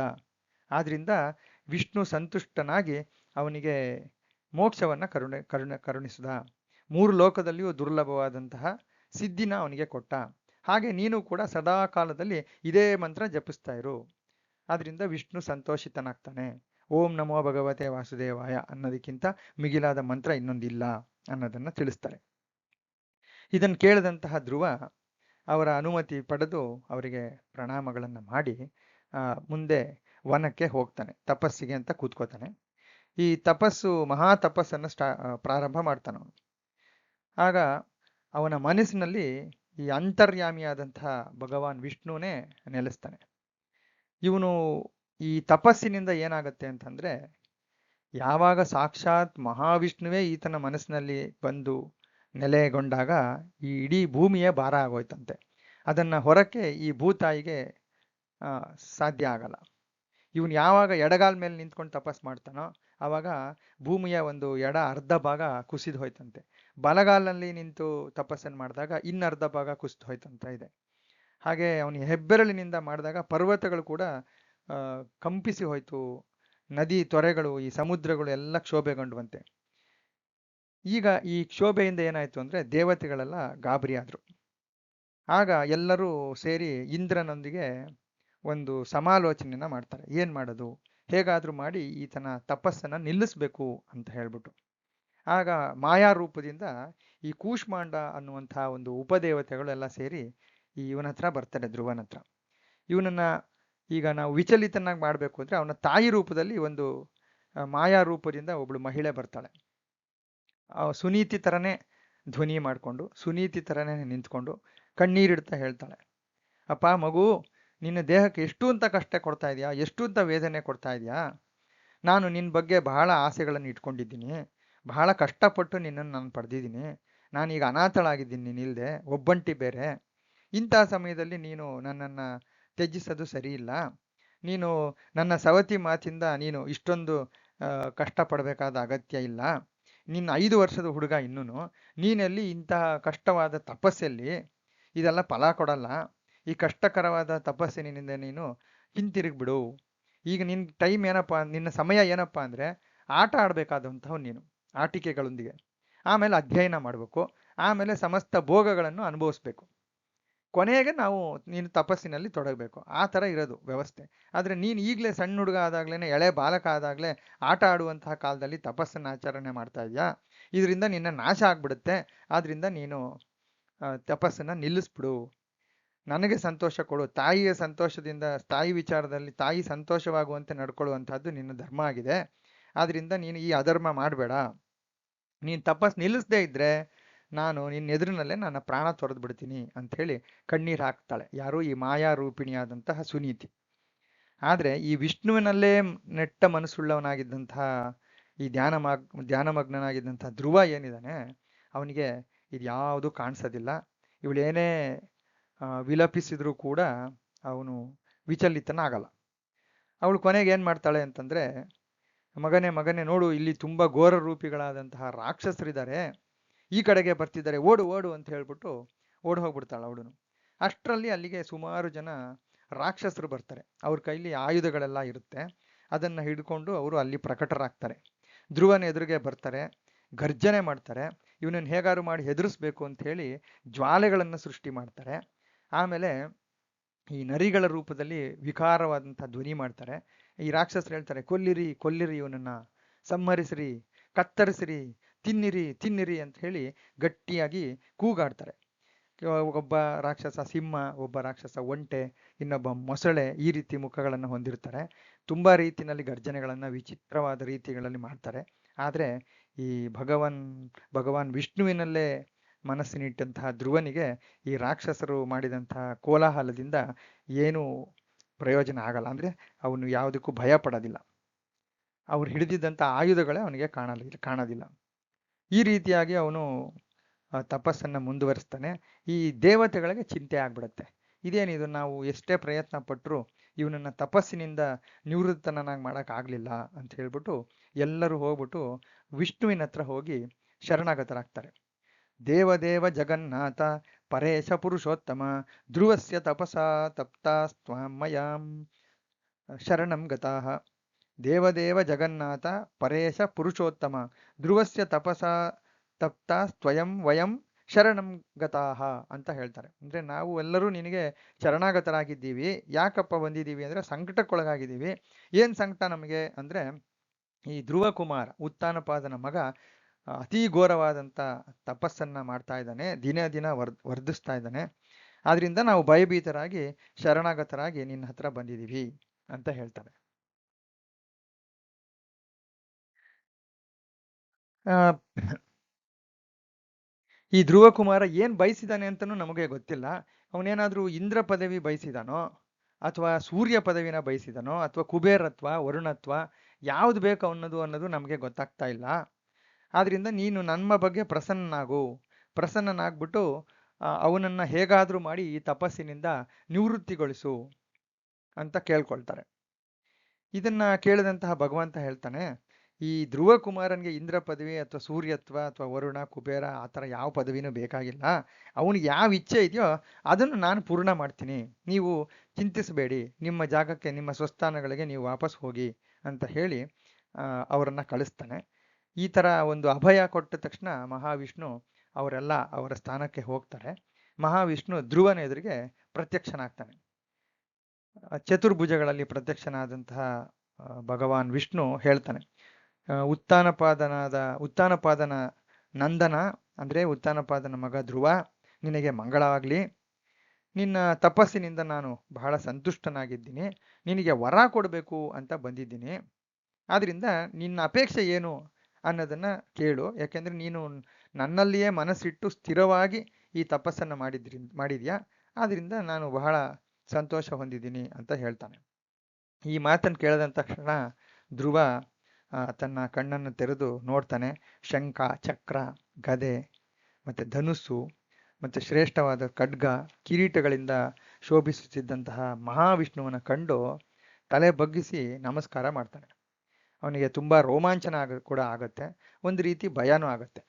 ಆದ್ರಿಂದ ವಿಷ್ಣು ಸಂತುಷ್ಟನಾಗಿ ಅವನಿಗೆ ಮೋಕ್ಷವನ್ನ ಕರುಣೆ ಕರುಣೆ, ಕರುಣಿಸಿದ. ಮೂರು ಲೋಕದಲ್ಲಿಯೂ ದುರ್ಲಭವಾದಂತಹ ಸಿದ್ಧಿನ ಅವನಿಗೆ ಕೊಟ್ಟ. ಹಾಗೆ ನೀನು ಕೂಡ ಸದಾ ಕಾಲದಲ್ಲಿ ಇದೇ ಮಂತ್ರ ಜಪಿಸ್ತಾ ಇರು. ಆದ್ರಿಂದ ವಿಷ್ಣು ಸಂತೋಷಿತನಾಗ್ತಾನೆ. ಓಂ ನಮೋ ಭಗವತೆ ವಾಸುದೇವಾಯ ಅನ್ನೋದಕ್ಕಿಂತ ಮಿಗಿಲಾದ ಮಂತ್ರ ಇನ್ನೊಂದಿಲ್ಲ ಅನ್ನೋದನ್ನ ತಿಳಿಸ್ತಾರೆ. ಇದನ್ನು ಕೇಳಿದಂತಹ ಧ್ರುವ ಅವರ ಅನುಮತಿ ಪಡೆದು ಅವರಿಗೆ ಪ್ರಣಾಮಗಳನ್ನು ಮಾಡಿ ಮುಂದೆ ವನಕ್ಕೆ ಹೋಗ್ತಾನೆ, ತಪಸ್ಸಿಗೆ ಅಂತ ಕೂತ್ಕೋತಾನೆ. ಈ ತಪಸ್ಸು ಮಹಾ ತಪಸ್ಸನ್ನು ಸ್ಟಾ ಪ್ರಾರಂಭ ಮಾಡ್ತಾನೆ ಅವನು ಆಗ ಅವನ ಮನಸ್ಸಿನಲ್ಲಿ ಈ ಅಂತರ್ಯಾಮಿಯಾದಂತಹ ಭಗವಾನ್ ವಿಷ್ಣುವೇ ನೆಲೆಸ್ತಾನೆ. ಇವನು ಈ ತಪಸ್ಸಿನಿಂದ ಏನಾಗುತ್ತೆ ಅಂತಂದ್ರೆ, ಯಾವಾಗ ಸಾಕ್ಷಾತ್ ಮಹಾವಿಷ್ಣುವೇ ಈತನ ಮನಸ್ಸಿನಲ್ಲಿ ಬಂದು ನೆಲೆಗೊಂಡಾಗ ಈ ಇಡೀ ಭೂಮಿಯೇ ಭಾರ ಆಗೋಯ್ತಂತೆ. ಅದನ್ನ ಹೊರಕ್ಕೆ ಈ ಭೂತಾಯಿಗೆ ಸಾಧ್ಯ ಆಗಲ್ಲ. ಇವನು ಯಾವಾಗ ಎಡಗಾಲ್ ಮೇಲೆ ನಿಂತ್ಕೊಂಡು ತಪಸ್ ಮಾಡ್ತಾನೋ ಆವಾಗ ಭೂಮಿಯ ಒಂದು ಎಡ ಅರ್ಧ ಭಾಗ ಕುಸಿದು ಹೋಯ್ತಂತೆ. ಬಲಗಾಲಲ್ಲಿ ನಿಂತು ತಪಸ್ಸನ್ನು ಮಾಡಿದಾಗ ಇನ್ನರ್ಧ ಭಾಗ ಕುಸಿದು ಹೋಯ್ತಂತ ಇದೆ. ಹಾಗೆ ಅವನು ಹೆಬ್ಬೆರಳಿನಿಂದ ಮಾಡಿದಾಗ ಪರ್ವತಗಳು ಕೂಡ ಕಂಪಿಸಿ ಹೋಯ್ತು. ನದಿ ತೊರೆಗಳು, ಈ ಸಮುದ್ರಗಳು ಎಲ್ಲ ಕ್ಷೋಭೆಗೊಂಡುವಂತೆ. ಈಗ ಈ ಕ್ಷೋಭೆಯಿಂದ ಏನಾಯ್ತು ಅಂದ್ರೆ ದೇವತೆಗಳೆಲ್ಲ ಗಾಬರಿ ಆದ್ರು. ಆಗ ಎಲ್ಲರೂ ಸೇರಿ ಇಂದ್ರನೊಂದಿಗೆ ಒಂದು ಸಮಾಲೋಚನೆಯನ್ನ ಮಾಡ್ತಾರೆ. ಏನ್ ಮಾಡೋದು? ಹೇಗಾದ್ರೂ ಮಾಡಿ ಈತನ ತಪಸ್ಸನ್ನ ನಿಲ್ಲಿಸ್ಬೇಕು ಅಂತ ಹೇಳ್ಬಿಟ್ಟು. ಆಗ ಮಾಯಾ ರೂಪದಿಂದ ಈ ಕೂಷ್ಮಾಂಡ ಅನ್ನುವಂತಹ ಒಂದು ಉಪದೇವತೆಗಳು ಎಲ್ಲ ಸೇರಿ ಈ ಇವನ ಹತ್ರ ಬರ್ತಾರೆ, ಧ್ರುವನ ಹತ್ರ. ಇವನನ್ನ ಈಗ ನಾವು ವಿಚಲಿತನಾಗಿ ಮಾಡಬೇಕು ಅಂದ್ರೆ ಅವನ ತಾಯಿ ರೂಪದಲ್ಲಿ ಒಂದು ಮಾಯಾ ರೂಪದಿಂದ ಒಬ್ಳು ಮಹಿಳೆ ಬರ್ತಾಳೆ. ಸುನೀತಿ ಥರನೇ ಧ್ವನಿ ಮಾಡಿಕೊಂಡು, ಸುನೀತಿ ಥರನೇ ನಿಂತ್ಕೊಂಡು ಕಣ್ಣೀರಿಡ್ತಾ ಹೇಳ್ತಾಳೆ. ಅಪ್ಪ, ಮಗು, ನಿನ್ನ ದೇಹಕ್ಕೆ ಎಷ್ಟು ಅಂತ ಕಷ್ಟ ಕೊಡ್ತಾ ಇದೆಯಾ? ಎಷ್ಟು ಅಂತ ವೇದನೆ ಕೊಡ್ತಾ ಇದೆಯಾ? ನಾನು ನಿನ್ನ ಬಗ್ಗೆ ಬಹಳ ಆಸೆಗಳನ್ನು ಇಟ್ಕೊಂಡಿದ್ದೀನಿ. ಬಹಳ ಕಷ್ಟಪಟ್ಟು ನಿನ್ನನ್ನು ನಾನು ಪಡೆದಿದ್ದೀನಿ. ನಾನೀಗ ಅನಾಥಳಾಗಿದ್ದೀನಿ ನೀನಿಲ್ಲದೆ ಒಬ್ಬಂಟಿ ಬೇರೆ. ಇಂಥ ಸಮಯದಲ್ಲಿ ನೀನು ನನ್ನನ್ನು ತ್ಯಜಿಸೋದು ಸರಿಯಿಲ್ಲ. ನೀನು ನನ್ನ ಸವತಿ ಮಾತಿಂದ ನೀನು ಇಷ್ಟೊಂದು ಕಷ್ಟಪಡಬೇಕಾದ ಅಗತ್ಯ ಇಲ್ಲ. ನಿನ್ನ ಐದು ವರ್ಷದ ಹುಡುಗ ಇನ್ನೂ ನೀನಲ್ಲಿ ಇಂತಹ ಕಷ್ಟವಾದ ತಪಸ್ಸಲ್ಲಿ ಇದೆಲ್ಲ ಫಲ ಕೊಡಲ್ಲ. ಈ ಕಷ್ಟಕರವಾದ ತಪಸ್ಸಿನಿಂದ ನೀನು ಹಿಂತಿರುಗಿಬಿಡು ಈಗ ನಿನ್ನ ಟೈಮ್ ಏನಪ್ಪ, ನಿನ್ನ ಸಮಯ ಏನಪ್ಪ ಅಂದರೆ ಆಟ ಆಡಬೇಕಾದಂಥವು ನೀನು. ಆಟಿಕೆಗಳೊಂದಿಗೆ. ಆಮೇಲೆ ಅಧ್ಯಯನ ಮಾಡಬೇಕು. ಆಮೇಲೆ ಸಮಸ್ತ ಭೋಗಗಳನ್ನು ಅನುಭವಿಸ್ಬೇಕು. ಕೊನೆಗೆ ನಾವು ನೀನು ತಪಸ್ಸಿನಲ್ಲಿ ತೊಡಗಬೇಕು. ಆ ಥರ ಇರೋದು ವ್ಯವಸ್ಥೆ. ಆದರೆ ನೀನು ಈಗಲೇ ಸಣ್ಣ ಹುಡುಗ ಆದಾಗಲೇ ಎಳೆ ಬಾಲಕ ಆದಾಗಲೇ ಆಟ ಆಡುವಂತಹ ಕಾಲದಲ್ಲಿ ತಪಸ್ಸನ್ನು ಆಚರಣೆ ಮಾಡ್ತಾ ಇದೆಯಾ? ಇದರಿಂದ ನಿನ್ನ ನಾಶ ಆಗ್ಬಿಡುತ್ತೆ. ಆದ್ದರಿಂದ ನೀನು ತಪಸ್ಸನ್ನು ನಿಲ್ಲಿಸ್ಬಿಡು. ನನಗೆ ಸಂತೋಷ ಕೊಡು. ತಾಯಿಯ ಸಂತೋಷದಿಂದ, ತಾಯಿ ವಿಚಾರದಲ್ಲಿ ತಾಯಿ ಸಂತೋಷವಾಗುವಂತೆ ನಡ್ಕೊಳ್ಳುವಂಥದ್ದು ನಿನ್ನ ಧರ್ಮ ಆಗಿದೆ. ಆದ್ದರಿಂದ ನೀನು ಈ ಅಧರ್ಮ ಮಾಡಬೇಡ. ನೀನು ತಪಸ್ ನಿಲ್ಲಿಸದೇ ಇದ್ರೆ ನಾನು ನಿನ್ನ ಎದುರಿನಲ್ಲೇ ನನ್ನ ಪ್ರಾಣ ತೊರೆದು ಬಿಡ್ತೀನಿ ಹೇಳಿ ಕಣ್ಣೀರು ಹಾಕ್ತಾಳೆ. ಯಾರು ಈ ಮಾಯಾ ರೂಪಿಣಿಯಾದಂತಹ ಸುನೀತಿ. ಆದರೆ ಈ ವಿಷ್ಣುವಿನಲ್ಲೇ ನೆಟ್ಟ ಮನಸ್ಸುಳ್ಳವನಾಗಿದ್ದಂತಹ ಈ ಧ್ಯಾನ ಮಗ್ ಧ್ಯಾನಮಗ್ನನಾಗಿದ್ದಂತಹ ಧ್ರುವ ಏನಿದ್ದಾನೆ ಅವನಿಗೆ ಇದು ಯಾವುದು ಕಾಣಿಸೋದಿಲ್ಲ. ಇವಳೇನೇ ವಿಲಪಿಸಿದ್ರೂ ಕೂಡ ಅವನು ವಿಚಲಿತನಾಗಲ್ಲ. ಅವಳು ಕೊನೆಗೆ ಏನು ಮಾಡ್ತಾಳೆ ಅಂತಂದರೆ ಮಗನೇ ಮಗನೇ, ನೋಡು, ಇಲ್ಲಿ ತುಂಬ ಘೋರ ರೂಪಿಗಳಾದಂತಹ ರಾಕ್ಷಸರಿದ್ದಾರೆ. ಈ ಕಡೆಗೆ ಬರ್ತಿದ್ದಾರೆ. ಓಡು ಓಡು ಅಂತ ಹೇಳ್ಬಿಟ್ಟು ಓಡಿ ಹೋಗ್ಬಿಡ್ತಾಳೆ ಅವಳು. ಅಷ್ಟರಲ್ಲಿ ಅಲ್ಲಿಗೆ ಸುಮಾರು ಜನ ರಾಕ್ಷಸರು ಬರ್ತಾರೆ. ಅವ್ರ ಕೈಲಿ ಆಯುಧಗಳೆಲ್ಲ ಇರುತ್ತೆ. ಅದನ್ನು ಹಿಡ್ಕೊಂಡು ಅವರು ಅಲ್ಲಿ ಪ್ರಕಟರಾಗ್ತಾರೆ. ಧ್ರುವನ ಎದುರಿಗೆ ಬರ್ತಾರೆ. ಗರ್ಜನೆ ಮಾಡ್ತಾರೆ. ಇವನನ್ನು ಹೇಗಾರು ಮಾಡಿ ಹೆದರಿಸ್ಬೇಕು ಅಂತ ಹೇಳಿ ಜ್ವಾಲೆಗಳನ್ನು ಸೃಷ್ಟಿ ಮಾಡ್ತಾರೆ. ಆಮೇಲೆ ಈ ನರಿಗಳ ರೂಪದಲ್ಲಿ ವಿಕಾರವಾದಂಥ ಧ್ವನಿ ಮಾಡ್ತಾರೆ. ಈ ರಾಕ್ಷಸರು ಹೇಳ್ತಾರೆ, ಕೊಲ್ಲಿರಿ ಕೊಲ್ಲಿರಿ ಇವನನ್ನ, ಸಂಹರಿಸಿರಿ, ಕತ್ತರಿಸಿರಿ, ತಿನ್ನಿರಿ ತಿನ್ನಿರಿ ಅಂತ ಹೇಳಿ ಗಟ್ಟಿಯಾಗಿ ಕೂಗಾಡ್ತಾರೆ. ಒಬ್ಬ ರಾಕ್ಷಸ ಸಿಂಹ, ಒಬ್ಬ ರಾಕ್ಷಸ ಒಂಟೆ, ಇನ್ನೊಬ್ಬ ಮೊಸಳೆ ಈ ರೀತಿ ಮುಖಗಳನ್ನು ಹೊಂದಿರ್ತಾರೆ. ತುಂಬ ರೀತಿಯಲ್ಲಿ ಗರ್ಜನೆಗಳನ್ನು ವಿಚಿತ್ರವಾದ ರೀತಿಗಳಲ್ಲಿ ಮಾಡ್ತಾರೆ. ಆದರೆ ಈ ಭಗವನ್, ಭಗವಾನ್ ವಿಷ್ಣುವಿನಲ್ಲೇ ಮನಸ್ಸಿನಿಟ್ಟಂತಹ ಧ್ರುವನಿಗೆ ಈ ರಾಕ್ಷಸರು ಮಾಡಿದಂತಹ ಕೋಲಾಹಲದಿಂದ ಏನೂ ಪ್ರಯೋಜನ ಆಗಲ್ಲ. ಅಂದರೆ ಅವನು ಯಾವುದಕ್ಕೂ ಭಯ ಪಡೋದಿಲ್ಲ. ಅವ್ರು ಹಿಡಿದಿದ್ದಂಥ ಆಯುಧಗಳೇ ಅವನಿಗೆ ಕಾಣಲಿಲ್ಲ ಕಾಣೋದಿಲ್ಲ. ಈ ರೀತಿಯಾಗಿ ಅವನು ತಪಸ್ಸನ್ನು ಮುಂದುವರಿಸ್ತಾನೆ. ಈ ದೇವತೆಗಳಿಗೆ ಚಿಂತೆ ಆಗ್ಬಿಡುತ್ತೆ. ಇದೇನಿದು ನಾವು ಎಷ್ಟೇ ಪ್ರಯತ್ನ ಪಟ್ಟರು ಇವನನ್ನು ತಪಸ್ಸಿನಿಂದ ನಿವೃತ್ತನಾಗಿ ಮಾಡೋಕ್ಕಾಗಲಿಲ್ಲ ಅಂತ ಹೇಳ್ಬಿಟ್ಟು ಎಲ್ಲರೂ ಹೋಗ್ಬಿಟ್ಟು ವಿಷ್ಣುವಿನ ಹತ್ರ ಹೋಗಿ ಶರಣಾಗತರಾಗ್ತಾರೆ. ದೇವದೇವ ಜಗನ್ನಾಥ ಪರೇಶ ಪುರುಷೋತ್ತಮ ಧ್ರುವಸ್ಯ ತಪಸಾ ತಪ್ತಾಸ್ತ್ವಾಂ ಮಯಾಂ ಶರಣಂ ಗತಾಹ ದೇವದೇವ ಜಗನ್ನಾಥ ಪರೇಶ ಪುರುಷೋತ್ತಮ ಧ್ರುವಸ್ಯ ತಪಸಾ ತಪ್ತಾ ಸ್ವಯಂ ವಯಂ ಶರಣಂ ಗತಾಹ ಅಂತ ಹೇಳ್ತಾರೆ. ಅಂದ್ರೆ ನಾವು ಎಲ್ಲರೂ ನಿನಗೆ ಶರಣಾಗತರಾಗಿದ್ದೀವಿ. ಯಾಕಪ್ಪ ಬಂದಿದ್ದೀವಿ ಅಂದ್ರೆ ಸಂಕಟಕ್ಕೊಳಗಾಗಿದ್ದೀವಿ. ಏನ್ ಸಂಕಟ ನಮಗೆ ಅಂದ್ರೆ ಈ ಧ್ರುವ ಕುಮಾರ ಉತ್ತಾನಪಾದನ ಮಗ ಅತಿ ಘೋರವಾದಂಥ ತಪಸ್ಸನ್ನ ಮಾಡ್ತಾ ಇದ್ದಾನೆ, ದಿನ ದಿನ ವರ್, ವರ್ಧಿಸ್ತಾ ಇದ್ದಾನೆ. ಆದ್ರಿಂದ ನಾವು ಭಯಭೀತರಾಗಿ, ಶರಣಾಗತರಾಗಿ ನಿನ್ನ ಹತ್ರ ಬಂದಿದ್ದೀವಿ ಅಂತ ಹೇಳ್ತಾರೆ ಈ ಧ್ರುವ ಕುಮಾರ ಏನ್ ಬಯಸಿದಾನೆ ಅಂತನೂ ನಮಗೆ ಗೊತ್ತಿಲ್ಲ. ಅವನೇನಾದ್ರೂ ಇಂದ್ರ ಪದವಿ ಬಯಸಿದಾನೋ, ಅಥವಾ ಸೂರ್ಯ ಪದವಿನ ಬಯಸಿದಾನೋ, ಅಥವಾ ಕುಬೇರತ್ವ, ವರುಣತ್ವ, ಯಾವ್ದು ಬೇಕು ಅನ್ನೋದು ಅನ್ನೋದು ನಮಗೆ ಗೊತ್ತಾಗ್ತಾ ಇಲ್ಲ. ಆದ್ರಿಂದ ನೀನು ನಮ್ಮ ಬಗ್ಗೆ ಪ್ರಸನ್ನನಾಗು. ಪ್ರಸನ್ನನಾಗ್ಬಿಟ್ಟು ಅವನನ್ನು ಹೇಗಾದರೂ ಮಾಡಿ ಈ ತಪಸ್ಸಿನಿಂದ ನಿವೃತ್ತಿಗೊಳಿಸು ಅಂತ ಕೇಳ್ಕೊಳ್ತಾರೆ. ಇದನ್ನ ಕೇಳಿದಂತಹ ಭಗವಂತ ಹೇಳ್ತಾನೆ, ಈ ಧ್ರುವ ಕುಮಾರನ್ಗೆ ಇಂದ್ರ ಪದವಿ ಅಥವಾ ಸೂರ್ಯತ್ವ ಅಥವಾ ವರುಣ, ಕುಬೇರ ಆ ಥರ ಯಾವ ಪದವಿನೂ ಬೇಕಾಗಿಲ್ಲ. ಅವನಿಗೆ ಯಾವ ಇಚ್ಛೆ ಇದೆಯೋ ಅದನ್ನು ನಾನು ಪೂರ್ಣ ಮಾಡ್ತೀನಿ. ನೀವು ಚಿಂತಿಸಬೇಡಿ. ನಿಮ್ಮ ಜಾಗಕ್ಕೆ, ನಿಮ್ಮ ಸ್ವಸ್ಥಾನಗಳಿಗೆ ನೀವು ವಾಪಸ್ ಹೋಗಿ ಅಂತ ಹೇಳಿ ಅವರನ್ನ ಕಳಿಸ್ತಾನೆ. ಈ ಥರ ಒಂದು ಅಭಯ ಕೊಟ್ಟ ತಕ್ಷಣ ಮಹಾವಿಷ್ಣು ಅವರೆಲ್ಲ ಅವರ ಸ್ಥಾನಕ್ಕೆ ಹೋಗ್ತಾರೆ. ಮಹಾವಿಷ್ಣು ಧ್ರುವನ ಎದುರಿಗೆ ಪ್ರತ್ಯಕ್ಷನಾಗ್ತಾನೆ. ಚತುರ್ಭುಜಗಳಲ್ಲಿ ಪ್ರತ್ಯಕ್ಷನಾದಂತಹ ಭಗವಾನ್ ವಿಷ್ಣು ಹೇಳ್ತಾನೆ. ಉತ್ಥಾನಪಾದನಾದ ಉತ್ಥಾನಪಾದನ ನಂದನ, ಅಂದರೆ ಉತ್ಥಾನಪಾದನ ಮಗ ಧ್ರುವ, ನಿನಗೆ ಮಂಗಳವಾಗಲಿ ನಿನ್ನ ತಪಸ್ಸಿನಿಂದ ನಾನು ಬಹಳ ಸಂತುಷ್ಟನಾಗಿದ್ದೀನಿ. ನಿನಗೆ ವರ ಕೊಡಬೇಕು ಅಂತ ಬಂದಿದ್ದೀನಿ. ಆದ್ದರಿಂದ ನಿನ್ನ ಅಪೇಕ್ಷೆ ಏನು? ಅನ್ನೋದನ್ನ ಕೇಳು. ಯಾಕೆಂದ್ರೆ ನೀನು ನನ್ನಲ್ಲಿಯೇ ಮನಸ್ಸಿಟ್ಟು ಸ್ಥಿರವಾಗಿ ಈ ತಪಸ್ಸನ್ನು ಮಾಡಿದ್ರಿ, ಮಾಡಿದ್ಯಾ? ಆದ್ರಿಂದ ನಾನು ಬಹಳ ಸಂತೋಷ ಹೊಂದಿದ್ದೀನಿ ಅಂತ ಹೇಳ್ತಾನೆ. ಈ ಮಾತನ್ನು ಕೇಳಿದ ತಕ್ಷಣ ಧ್ರುವ ತನ್ನ ಕಣ್ಣನ್ನು ತೆರೆದು ನೋಡ್ತಾನೆ. ಶಂಖ, ಚಕ್ರ, ಗದೆ, ಮತ್ತೆ ಧನುಸ್ಸು, ಮತ್ತೆ ಶ್ರೇಷ್ಠವಾದ ಖಡ್ಗ, ಕಿರೀಟಗಳಿಂದ ಶೋಭಿಸುತ್ತಿದ್ದಂತಹ ಮಹಾವಿಷ್ಣುವನ ಕಂಡು ತಲೆ ಬಗ್ಗಿಸಿ ನಮಸ್ಕಾರ ಮಾಡ್ತಾನೆ. ಅವನಿಗೆ ತುಂಬ ರೋಮಾಂಚನ ಆಗ ಕೂಡ ಆಗುತ್ತೆ. ಒಂದು ರೀತಿ ಭಯನೂ ಆಗುತ್ತೆ.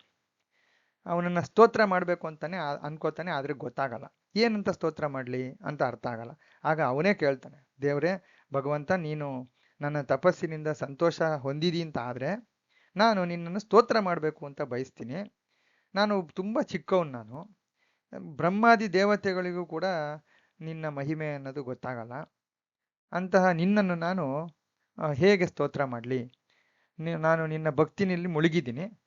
ಅವನನ್ನು ಸ್ತೋತ್ರ ಮಾಡಬೇಕು ಅಂತಾನೆ ಅನ್ಕೋತಾನೆ, ಆದರೆ ಗೊತ್ತಾಗಲ್ಲ. ಏನಂತ ಸ್ತೋತ್ರ ಮಾಡಲಿ ಅಂತ ಅರ್ಥ ಆಗಲ್ಲ. ಆಗ ಅವನೇ ಕೇಳ್ತಾನೆ, ದೇವರೇ, ಭಗವಂತ, ನೀನು ನನ್ನ ತಪಸ್ಸಿನಿಂದ ಸಂತೋಷ ಹೊಂದಿದಿ ಅಂತ ಆದರೆ, ನಾನು ನಿನ್ನನ್ನು ಸ್ತೋತ್ರ ಮಾಡಬೇಕು ಅಂತ ಬಯಸ್ತೀನಿ. ನಾನು ತುಂಬ ಚಿಕ್ಕವನು ನಾನು. ಬ್ರಹ್ಮಾದಿ ದೇವತೆಗಳಿಗೂ ಕೂಡ ನಿನ್ನ ಮಹಿಮೆ ಅನ್ನೋದು ಗೊತ್ತಾಗಲ್ಲ. ಅಂತಹ ನಿನ್ನನ್ನು ನಾನು ಹೇಗೆ ಸ್ತೋತ್ರ ಮಾಡಲಿ? ನಾನು ನಿನ್ನ ಭಕ್ತಿನಲ್ಲಿ ಮುಳುಗಿದ್ದೀನಿ.